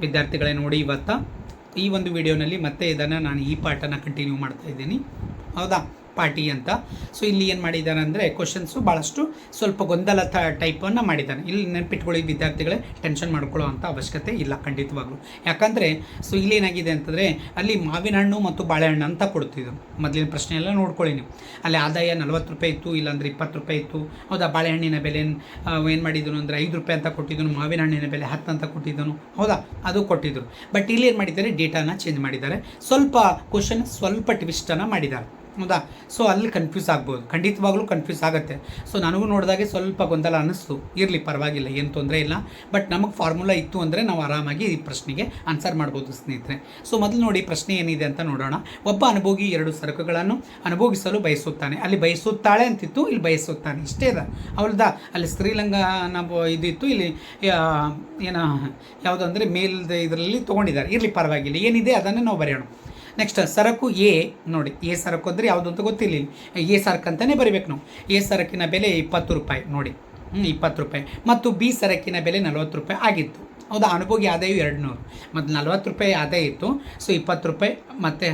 ವಿದ್ಯಾರ್ಥಿಗಳೇ ನೋಡಿ ಇವತ್ತು ಈ ಒಂದು ವಿಡಿಯೋನಲ್ಲಿ ಮತ್ತೆ ಇದನ್ನು ನಾನು ಈ ಪಾಠನ ಕಂಟಿನ್ಯೂ ಮಾಡ್ತಾ ಇದ್ದೀನಿ. ಹೌದಾ? ಪಾರ್ಟಿ ಅಂತ. ಸೊ ಇಲ್ಲಿ ಏನು ಮಾಡಿದ್ದಾರೆ ಅಂದರೆ ಕ್ವಶನ್ಸು ಭಾಳಷ್ಟು ಸ್ವಲ್ಪ ಗೊಂದಲ ತ ಟೈಪನ್ನು ಮಾಡಿದ್ದಾನೆ. ಇಲ್ಲಿ ನೆನಪಿಟ್ಕೊಳ್ಳಿ ವಿದ್ಯಾರ್ಥಿಗಳೇ ಟೆನ್ಷನ್ ಮಾಡ್ಕೊಳ್ಳೋ ಅಂತ ಅವಶ್ಯಕತೆ ಇಲ್ಲ, ಖಂಡಿತವಾಗ್ಲೂ. ಯಾಕಂದರೆ ಸೊ ಇಲ್ಲಿ ಏನಾಗಿದೆ ಅಂತಂದರೆ, ಅಲ್ಲಿ ಮಾವಿನ ಹಣ್ಣು ಮತ್ತು ಬಾಳೆಹಣ್ಣು ಅಂತ ಕೊಡ್ತಿದ್ರು. ಮೊದಲಿನ ಪ್ರಶ್ನೆ ಎಲ್ಲ ನೋಡ್ಕೊಳ್ಳಿ ನೀವು. ಅಲ್ಲಿ ಆದಾಯ ನಲ್ವತ್ತು ರೂಪಾಯಿ ಇತ್ತು, ಇಲ್ಲಾಂದರೆ ಇಪ್ಪತ್ತು ರೂಪಾಯಿ ಇತ್ತು. ಹೌದಾ, ಬಾಳೆಹಣ್ಣಿನ ಬೆಲೆ ಏನು ಮಾಡಿದ್ರು ಅಂದರೆ ಐದು ರೂಪಾಯಿ ಅಂತ ಕೊಟ್ಟಿದ್ದನು, ಮಾವಿನ ಹಣ್ಣಿನ ಬೆಲೆ ಹತ್ತು ಅಂತ ಕೊಟ್ಟಿದ್ದನು. ಹೌದಾ, ಅದು ಕೊಟ್ಟಿದ್ದರು ಬಟ್ ಇಲ್ಲಿ ಏನು ಮಾಡಿದ್ದಾರೆ ಡೇಟಾನ ಚೇಂಜ್ ಮಾಡಿದ್ದಾರೆ. ಸ್ವಲ್ಪ ಕ್ವಶನ್ ಸ್ವಲ್ಪ ಟ್ವಿಸ್ಟನ್ನು ಮಾಡಿದ್ದಾರೆ. ಹೌದಾ ಸೊ ಅಲ್ಲಿ ಕನ್ಫ್ಯೂಸ್ ಆಗ್ಬೋದು. ಖಂಡಿತವಾಗ್ಲೂ ಕನ್ಫ್ಯೂಸ್ ಆಗುತ್ತೆ. ಸೊ ನನಗೂ ನೋಡಿದಾಗೆ ಸ್ವಲ್ಪ ಗೊಂದಲ ಅನ್ನಿಸ್ತು. ಇರಲಿ, ಪರವಾಗಿಲ್ಲ, ಏನು ತೊಂದರೆ ಇಲ್ಲ. ಬಟ್ ನಮಗೆ ಫಾರ್ಮುಲಾ ಇತ್ತು ಅಂದರೆ ನಾವು ಆರಾಮಾಗಿ ಈ ಪ್ರಶ್ನೆಗೆ ಆನ್ಸರ್ ಮಾಡ್ಬೋದು ಸ್ನೇಹಿತರೆ. ಸೊ ಮೊದಲು ನೋಡಿ ಪ್ರಶ್ನೆ ಏನಿದೆ ಅಂತ ನೋಡೋಣ. ಒಬ್ಬ ಅನುಭೋಗಿ ಎರಡು ಸರಕುಗಳನ್ನು ಅನುಭೋಗಿಸಲು ಬಯಸುತ್ತಾನೆ. ಅಲ್ಲಿ ಬಯಸುತ್ತಾಳೆ ಅಂತಿತ್ತು, ಇಲ್ಲಿ ಬಯಸುತ್ತಾನೆ. ಇಷ್ಟೇ ಅದ. ಅವಳದ, ಅಲ್ಲಿ ಸ್ತ್ರೀಲಿಂಗ ನಾವು ಇದಿತ್ತು, ಇಲ್ಲಿ ಏನೋ ಏನ, ಯಾವುದು ಅಂದರೆ ಮೇಲ್ದ ಇದರಲ್ಲಿ ತೊಗೊಂಡಿದ್ದಾರೆ. ಇರಲಿ, ಪರವಾಗಿಲ್ಲ. ಏನಿದೆ ಅದನ್ನು ನಾವು ಬರೆಯೋಣ. ನೆಕ್ಸ್ಟ್ ಸರಕು ಎ ನೋಡಿ, ಎ ಸರಕು ಅಂದರೆ ಯಾವುದು ಅಂತ ಗೊತ್ತಿಲ್ಲ ಎ ಸರಕು ಅಂತಲೇ ಬರಿಬೇಕು ನಾವು. ಎ ಸರಕಿನ ಬೆಲೆ ಇಪ್ಪತ್ತು ರೂಪಾಯಿ ನೋಡಿ. ಇಪ್ಪತ್ತು ರೂಪಾಯಿ. ಮತ್ತು ಬಿ ಸರಕಿನ ಬೆಲೆ ನಲವತ್ತು ರೂಪಾಯಿ ಆಗಿತ್ತು. ಹೌದಾ, ಅನುಭೋಗಿ ಆದಾಯ ಎರಡು ನೂರು ಮತ್ತು ನಲ್ವತ್ತು ರೂಪಾಯಿ ಆದಾಯ ಇತ್ತು. ಸೊ ಇಪ್ಪತ್ತು ರೂಪಾಯಿ, ಮತ್ತು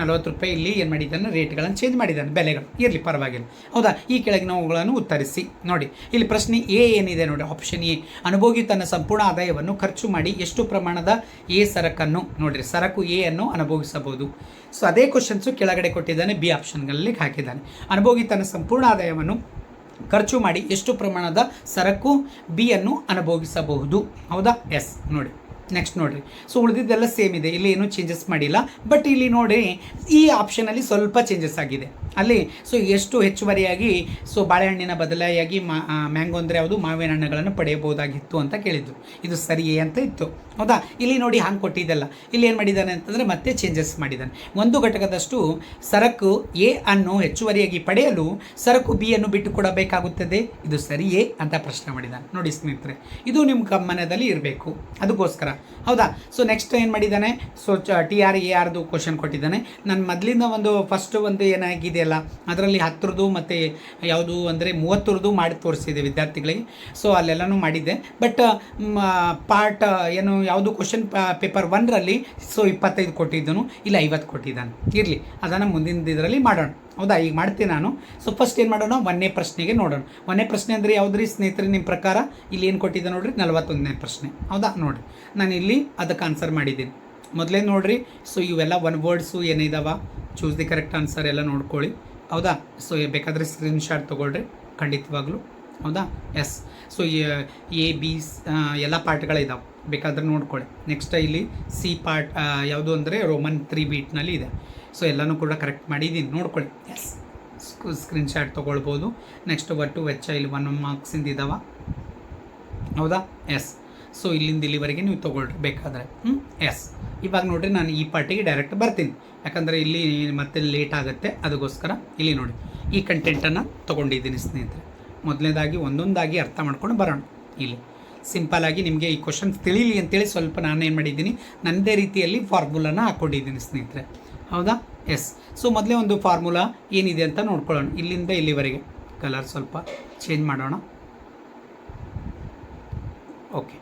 ನಲ್ವತ್ತು ರೂಪಾಯಿ ಇಲ್ಲಿ ಏನು ಮಾಡಿದ್ದಾನೆ, ರೇಟ್ಗಳನ್ನು ಚೇಂಜ್ ಮಾಡಿದ್ದಾನೆ, ಬೆಲೆಗಳು. ಇರಲಿ, ಪರವಾಗಿಲ್ಲ. ಹೌದಾ? ಈ ಕೆಳಗಿನವುಗಳನ್ನು ಉತ್ತರಿಸಿ. ನೋಡಿ, ಇಲ್ಲಿ ಪ್ರಶ್ನೆ ಎ ಏನಿದೆ ನೋಡಿ ಆಪ್ಷನ್ ಎ. ಅನುಭೋಗಿ ತನ್ನ ಸಂಪೂರ್ಣ ಆದಾಯವನ್ನು ಖರ್ಚು ಮಾಡಿ ಎಷ್ಟು ಪ್ರಮಾಣದ ಎ ಸರಕನ್ನು ನೋಡಿರಿ. ಸರಕು ಎ ಅನ್ನು ಅನುಭವಿಸಬಹುದು ಸೊ ಅದೇ ಕ್ವಶನ್ಸು ಕೆಳಗಡೆ ಕೊಟ್ಟಿದ್ದಾನೆ, ಬಿ ಆಪ್ಷನ್ಗಳಲ್ಲಿ ಹಾಕಿದ್ದಾನೆ. ಅನುಭೋಗಿ ತನ್ನ ಸಂಪೂರ್ಣ ಆದಾಯವನ್ನು ಖರ್ಚು ಮಾಡಿ ಎಷ್ಟು ಪ್ರಮಾಣದ ಸರಕು ಬಿಯನ್ನು ಅನುಭವಿಸಬಹುದು ಹೌದಾ? ಎಸ್ ನೋಡಿ. ನೆಕ್ಸ್ಟ್ ನೋಡಿರಿ. ಸೊ ಉಳಿದಿದ್ದೆಲ್ಲ ಸೇಮ್ ಇದೆ. ಇಲ್ಲಿ ಏನೂ ಚೇಂಜಸ್ ಮಾಡಿಲ್ಲ. ಬಟ್ ಇಲ್ಲಿ ನೋಡಿ, ಈ ಆಪ್ಷನಲ್ಲಿ ಸ್ವಲ್ಪ ಚೇಂಜಸ್ ಆಗಿದೆ. ಅಲ್ಲಿ ಸೊ ಎಷ್ಟು ಹೆಚ್ಚುವರಿಯಾಗಿ ಸೊ ಬಾಳೆಹಣ್ಣಿನ ಬದಲಾಗಿ ಮ್ಯಾಂಗೋ ಅಂದರೆ ಯಾವುದು? ಮಾವಿನ ಹಣ್ಣುಗಳನ್ನು ಪಡೆಯಬಹುದಾಗಿತ್ತು ಅಂತ ಕೇಳಿದ್ರು ಇದು ಸರಿಯೇ ಅಂತ ಇತ್ತು. ಹೌದಾ? ಇಲ್ಲಿ ನೋಡಿ ಹಂಗೆ ಕೊಟ್ಟಿದ್ದಲ್ಲ. ಇಲ್ಲಿ ಏನು ಮಾಡಿದ್ದಾನೆ ಅಂತಂದರೆ ಮತ್ತೆ ಚೇಂಜಸ್ ಮಾಡಿದ್ದಾನೆ. ಒಂದು ಘಟಕದಷ್ಟು ಸರಕು ಎ ಅನ್ನು ಹೆಚ್ಚುವರಿಯಾಗಿ ಪಡೆಯಲು ಸರಕು ಬಿ ಅನ್ನು ಬಿಟ್ಟು ಕೊಡಬೇಕಾಗುತ್ತದೆ ಇದು ಸರಿಯೇ ಅಂತ ಪ್ರಶ್ನೆ ಮಾಡಿದ್ದಾನೆ. ನೋಡಿ ಸ್ನೇಹಿತರೆ, ಇದು ನಿಮ್ಮ ಗಮನದಲ್ಲಿ ಇರಬೇಕು. ಅದಕ್ಕೋಸ್ಕರ ಹೌದಾ? ಸೊ ನೆಕ್ಸ್ಟ್ ಏನು ಮಾಡಿದ್ದಾನೆ? ಸೊ ಟಿ ಆರ್ ಎ ಆರ್ದು ಕ್ವಶನ್ ಕೊಟ್ಟಿದ್ದಾನೆ. ನಾನು ಮೊದಲಿಂದ ಒಂದು ಫಸ್ಟ್ ಒಂದು ಏನಾಗಿದೆಯಲ್ಲ, ಅದರಲ್ಲಿ ಹತ್ತರದು ಮತ್ತು ಯಾವುದು ಅಂದರೆ ಮೂವತ್ತರದ್ದು ಮಾಡಿ ತೋರಿಸಿದೆ ವಿದ್ಯಾರ್ಥಿಗಳಿಗೆ. ಸೊ ಅಲ್ಲೆಲ್ಲನೂ ಮಾಡಿದ್ದೆ. ಬಟ್ ಪಾರ್ಟ್ ಏನು, ಯಾವುದು ಕ್ವಶನ್ ಪೇಪರ್ ಒನ್ರಲ್ಲಿ ಸೊ ಇಪ್ಪತ್ತೈದು ಕೊಟ್ಟಿದ್ದನು. ಇಲ್ಲ, ಐವತ್ತು ಕೊಟ್ಟಿದ್ದಾನೆ. ಇರಲಿ, ಅದನ್ನು ಮುಂದಿನ ಇದರಲ್ಲಿ ಮಾಡೋಣ. ಹೌದಾ? ಈಗ ಮಾಡ್ತೀನಿ ನಾನು. ಸೊ ಫಸ್ಟ್ ಏನು ಮಾಡೋಣ? ಒಂದನೇ ಪ್ರಶ್ನೆಗೆ ನೋಡೋಣ. ಒಂದನೇ ಪ್ರಶ್ನೆ ಅಂದರೆ ಯಾವುದ್ರಿ ಸ್ನೇಹಿತರೆ ನಿಮ್ಮ ಪ್ರಕಾರ? ಇಲ್ಲಿ ಏನು ಕೊಟ್ಟಿದ್ದೆ ನೋಡ್ರಿ? ನಲ್ವತ್ತೊಂದನೇ ಪ್ರಶ್ನೆ. ಹೌದಾ? ನೋಡಿರಿ ನಾನು ಇಲ್ಲಿ ಅದಕ್ಕೆ ಆನ್ಸರ್ ಮಾಡಿದ್ದೀನಿ. ಮೊದಲೇ ನೋಡ್ರಿ ಸೊ ಇವೆಲ್ಲ ಒನ್ ವರ್ಡ್ಸು ಏನಿದಾವ? ಚೂಸ್ ದಿ ಕರೆಕ್ಟ್ ಆನ್ಸರ್ ಎಲ್ಲ ನೋಡ್ಕೊಳ್ಳಿ. ಹೌದಾ? ಸೊ ಬೇಕಾದರೆ ಸ್ಕ್ರೀನ್ಶಾಟ್ ತೊಗೊಳ್ರಿ, ಖಂಡಿತವಾಗ್ಲೂ. ಹೌದಾ? ಎಸ್ ಸೊ ಎ ಬಿ ಎಲ್ಲ ಪಾರ್ಟ್ಗಳಿದಾವೆ ಬೇಕಾದ್ರೆ ನೋಡ್ಕೊಳ್ಳಿ. ನೆಕ್ಸ್ಟ್ ಇಲ್ಲಿ ಸಿ ಪಾರ್ಟ್ ಯಾವುದು ಅಂದರೆ ರೋಮನ್ ತ್ರೀ ಬೀಟ್ನಲ್ಲಿ ಇದೆ. ಸೊ ಎಲ್ಲನೂ ಕೂಡ ಕರೆಕ್ಟ್ ಮಾಡಿದ್ದೀನಿ. ನೋಡ್ಕೊಳ್ಳಿ. ಎಸ್ ಸ್ಕ್ರೀನ್ ಶಾಟ್ ತೊಗೊಳ್ಬೋದು. ನೆಕ್ಸ್ಟ್ ಒಟ್ಟು ವೆಚ್ಚ ಇಲ್ಲಿ ಒನ್ ಮಾರ್ಕ್ಸಿಂದ ಇದಾವ. ಹೌದಾ? ಎಸ್ ಸೊ ಇಲ್ಲಿಂದ ಇಲ್ಲಿವರೆಗೆ ನೀವು ತೊಗೊಳ್ರಿ ಬೇಕಾದರೆ ಹ್ಞೂ ಎಸ್ ಇವಾಗ ನೋಡಿರಿ, ನಾನು ಈ ಪಾರ್ಟಿಗೆ ಡೈರೆಕ್ಟ್ ಬರ್ತೀನಿ. ಯಾಕಂದರೆ ಇಲ್ಲಿ ಮತ್ತೆ ಲೇಟ್ ಆಗುತ್ತೆ, ಅದಕ್ಕೋಸ್ಕರ ಇಲ್ಲಿ ನೋಡಿ. ಈ ಕಂಟೆಂಟನ್ನು ತೊಗೊಂಡಿದ್ದೀನಿ ಸ್ನೇಹಿತರೆ. ಮೊದಲನೇದಾಗಿ, ಒಂದೊಂದಾಗಿ ಅರ್ಥ ಮಾಡ್ಕೊಂಡು ಬರೋಣ. ಇಲ್ಲಿ. ಸಿಂಪಲಾಗಿ ನಿಮಗೆ ಈ ಕ್ವಶನ್ಸ್ ತಿಳಿಲಿ ಅಂತೇಳಿ ಸ್ವಲ್ಪ ನಾನು ಏನು ಮಾಡಿದ್ದೀನಿ ನನ್ನದೇ ರೀತಿಯಲ್ಲಿ ಫಾರ್ಮುಲಾನ ಹಾಕ್ಕೊಂಡಿದ್ದೀನಿ ಸ್ನೇಹಿತರೆ. ಹೌದಾ? ಎಸ್ ಸೊ ಮೊದಲೇ ಒಂದು ಫಾರ್ಮುಲಾ ಏನಿದೆ ಅಂತ ನೋಡ್ಕೊಳ್ಳೋಣ. ಇಲ್ಲಿಂದ ಇಲ್ಲಿವರೆಗೆ. ಕಲರ್ ಸ್ವಲ್ಪ ಚೇಂಜ್ ಮಾಡೋಣ. ಓಕೆ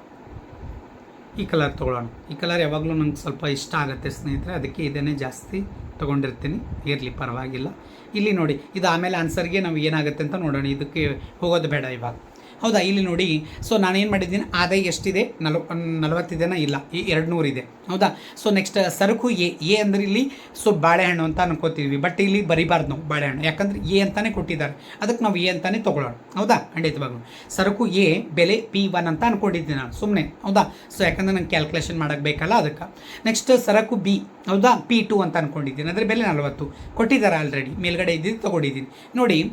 ಈ ಕಲರ್ ತೊಗೊಳ್ಳೋಣ. ಈ ಕಲರ್ ಯಾವಾಗಲೂ ನಂಗೆ ಸ್ವಲ್ಪ ಇಷ್ಟ ಆಗುತ್ತೆ ಸ್ನೇಹಿತರೆ, ಅದಕ್ಕೆ ಇದನ್ನೇ ಜಾಸ್ತಿ ತೊಗೊಂಡಿರ್ತೀನಿ. ಇರಲಿ, ಪರವಾಗಿಲ್ಲ. ಇಲ್ಲಿ ನೋಡಿ, ಇದು ಆಮೇಲೆ ಆನ್ಸರ್ಗೆ ನಾವು ಏನಾಗುತ್ತೆ ಅಂತ ನೋಡೋಣ. ಇದಕ್ಕೆ ಹೋಗೋದು ಬೇಡ ಇವಾಗ. ಹೌದಾ, ಇಲ್ಲಿ ನೋಡಿ. ಸೊ ನಾನೇನು ಮಾಡಿದ್ದೀನಿ? ಆದಾಯ ಎಷ್ಟಿದೆ? ನಲ್ವ, ನಲವತ್ತಿದೆನಾ? ಇಲ್ಲ, ಈ ಎರಡು ನೂರಿದೆ ಹೌದಾ? ಸೊ ನೆಕ್ಸ್ಟ್ ಸರಕು ಎ ಎ ಅಂದರೆ ಇಲ್ಲಿ ಸೊ ಬಾಳೆಹಣ್ಣು ಅಂತ ಅನ್ಕೋತೀವಿ. ಬಟ್ ಇಲ್ಲಿ ಬರಿಬಾರ್ದು ನಾವು ಬಾಳೆಹಣ್ಣು. ಯಾಕಂದ್ರೆ ಎ ಅಂತಾನೆ ಕೊಟ್ಟಿದ್ದಾರೆ. ಅದಕ್ಕೆ ನಾವು ಎ ಅಂತಾನೆ ತೊಗೊಳ್ಳೋಣ. ಹೌದಾ? ಖಂಡಿತವಾಗ್ಲೂ. ಸರಕು ಎ, ಬೆಲೆ ಪಿ ಒನ್ ಅಂತ ಅನ್ಕೊಂಡಿದ್ದೀನಿ ನಾನು. ಸುಮ್ಮನೆ ಹೌದಾ? ಸೊ ಯಾಕಂದ್ರೆ ನಂಗೆ ಕ್ಯಾಲ್ಕುಲೇಷನ್ ಮಾಡೋಕ್ಕೆ ಬೇಕಲ್ಲ ಅದಕ್ಕೆ. ನೆಕ್ಸ್ಟ್ ಸರಕು ಬಿ. ಹೌದಾ? ಪಿ ಟು ಅಂತ ಅನ್ಕೊಂಡಿದ್ದೀನಿ. ಅಂದರೆ ಬೆಲೆ ನಲವತ್ತು. ಕೊಟ್ಟಿದ್ದಾರೆ ಆಲ್ರೆಡಿ ಮೇಲ್ಗಡೆ ಇದ್ದಿದ್ದು ತೊಗೊಂಡಿದ್ದೀನಿ. ನೋಡಿ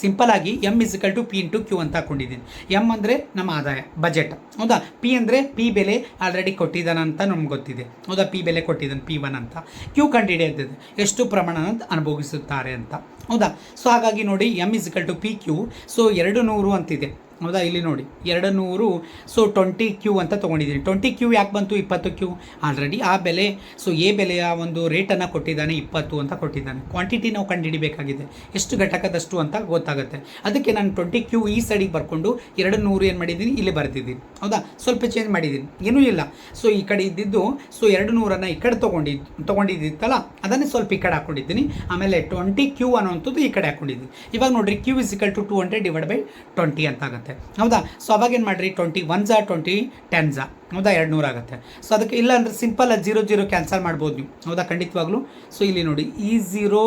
ಸಿಂಪಲ್ ಆಗಿ M equal to P into Q ಅಂತ ಹಾಕೊಂಡಿದ್ದೀನಿ. ಎಂ ಅಂದರೆ ನಮ್ಮ ಆದಾಯ ಬಜೆಟ್ ಹೌದಾ? ಪಿ ಅಂದರೆ ಪಿ ಬೆಲೆ ಆಲ್ರೆಡಿ ಕೊಟ್ಟಿದ್ದಾನೆ ಅಂತ ನಮ್ಗೆ ಗೊತ್ತಿದೆ. ಹೌದಾ? ಪಿ ಬೆಲೆ ಕೊಟ್ಟಿದ್ದಾನೆ ಪಿ ಒನ್ ಅಂತ. ಕ್ಯೂ ಕಂಡುಹಿಡಿಯದಿದೆ ಎಷ್ಟು ಪ್ರಮಾಣ ಅಂತ ಅನುಭವಿಸುತ್ತಾರೆ ಅಂತ. ಹೌದಾ? ಸೊ ಹಾಗಾಗಿ ನೋಡಿ M equal to P Q so ಎರಡು ನೂರು ಅಂತಿದೆ. ಹೌದಾ ಇಲ್ಲಿ ನೋಡಿ ಎರಡು ನೂರು ಸೊ ಟ್ವೆಂಟಿ ಕ್ಯೂ ಅಂತ ತೊಗೊಂಡಿದ್ದೀನಿ ಟ್ವೆಂಟಿ ಕ್ಯೂ ಯಾಕೆ ಬಂತು? ಇಪ್ಪತ್ತು ಕ್ಯೂ ಆಲ್ರೆಡಿ ಆ ಬೆಲೆ ಸೊ ಎ ಬೆಲೆಯ ಒಂದು ರೇಟನ್ನು ಕೊಟ್ಟಿದ್ದಾನೆ, ಇಪ್ಪತ್ತು ಅಂತ ಕೊಟ್ಟಿದ್ದಾನೆ. ಕ್ವಾಂಟಿಟಿ ನಾವು ಕಂಡುಹಿಡಿಬೇಕಾಗಿದೆ. ಎಷ್ಟು ಘಟಕದಷ್ಟು ಅಂತ ಗೊತ್ತಾಗುತ್ತೆ. ಅದಕ್ಕೆ ನಾನು ಟ್ವೆಂಟಿ ಕ್ಯೂ ಈ ಸೈಡಿಗೆ ಬರ್ಕೊಂಡು ಎರಡು ನೂರು ಏನು ಮಾಡಿದ್ದೀನಿ, ಇಲ್ಲಿ ಬರ್ತಿದ್ದೀನಿ ಹೌದಾ? ಸ್ವಲ್ಪ ಚೇಂಜ್ ಮಾಡಿದ್ದೀನಿ. ಏನೂ ಇಲ್ಲ. ಸೊ ಈ ಕಡೆ ಇದ್ದಿದ್ದು ಸೊ ಎರಡು ನೂರನ್ನು ಈ ಕಡೆ ತೊಗೊಂಡಿದ್ದು ತೊಗೊಂಡಿದ್ದಿತ್ತಲ್ಲ, ಅದನ್ನೇ ಸ್ವಲ್ಪ ಈ ಕಡೆ ಹಾಕೊಂಡಿದ್ದೀನಿ. ಆಮೇಲೆ ಟ್ವೆಂಟಿ ಕ್ಯೂ ಅನ್ನೋಂಥದ್ದು ಈ ಕಡೆ ಹಾಕೊಂಡಿದ್ದೀನಿ. ಇವಾಗ ನೋಡಿರಿ Q equal to two hundred divide by twenty ಅಂತ ಆಗುತ್ತೆ. ಹೌದಾ? ಸೊ ಅವಾಗ ಏನು ಮಾಡಿರಿ? ಟ್ವೆಂಟಿ ಒನ್ ಝಾ ಟ್ವೆಂಟಿ ಟೆನ್ ಝಾ ಹೌದಾ? ಎರಡು ನೂರು ಆಗುತ್ತೆ. ಸೊ ಅದಕ್ಕೆ ಇಲ್ಲ ಅಂದರೆ ಸಿಂಪಲ್ ಜೀರೋ ಜೀರೋ ಕ್ಯಾನ್ಸಲ್ ಮಾಡ್ಬೋದು ನೀವು. ಹೌದಾ? ಖಂಡಿತವಾಗ್ಲೂ. ಸೊ ಇಲ್ಲಿ ನೋಡಿ ಈ ಝೀರೋ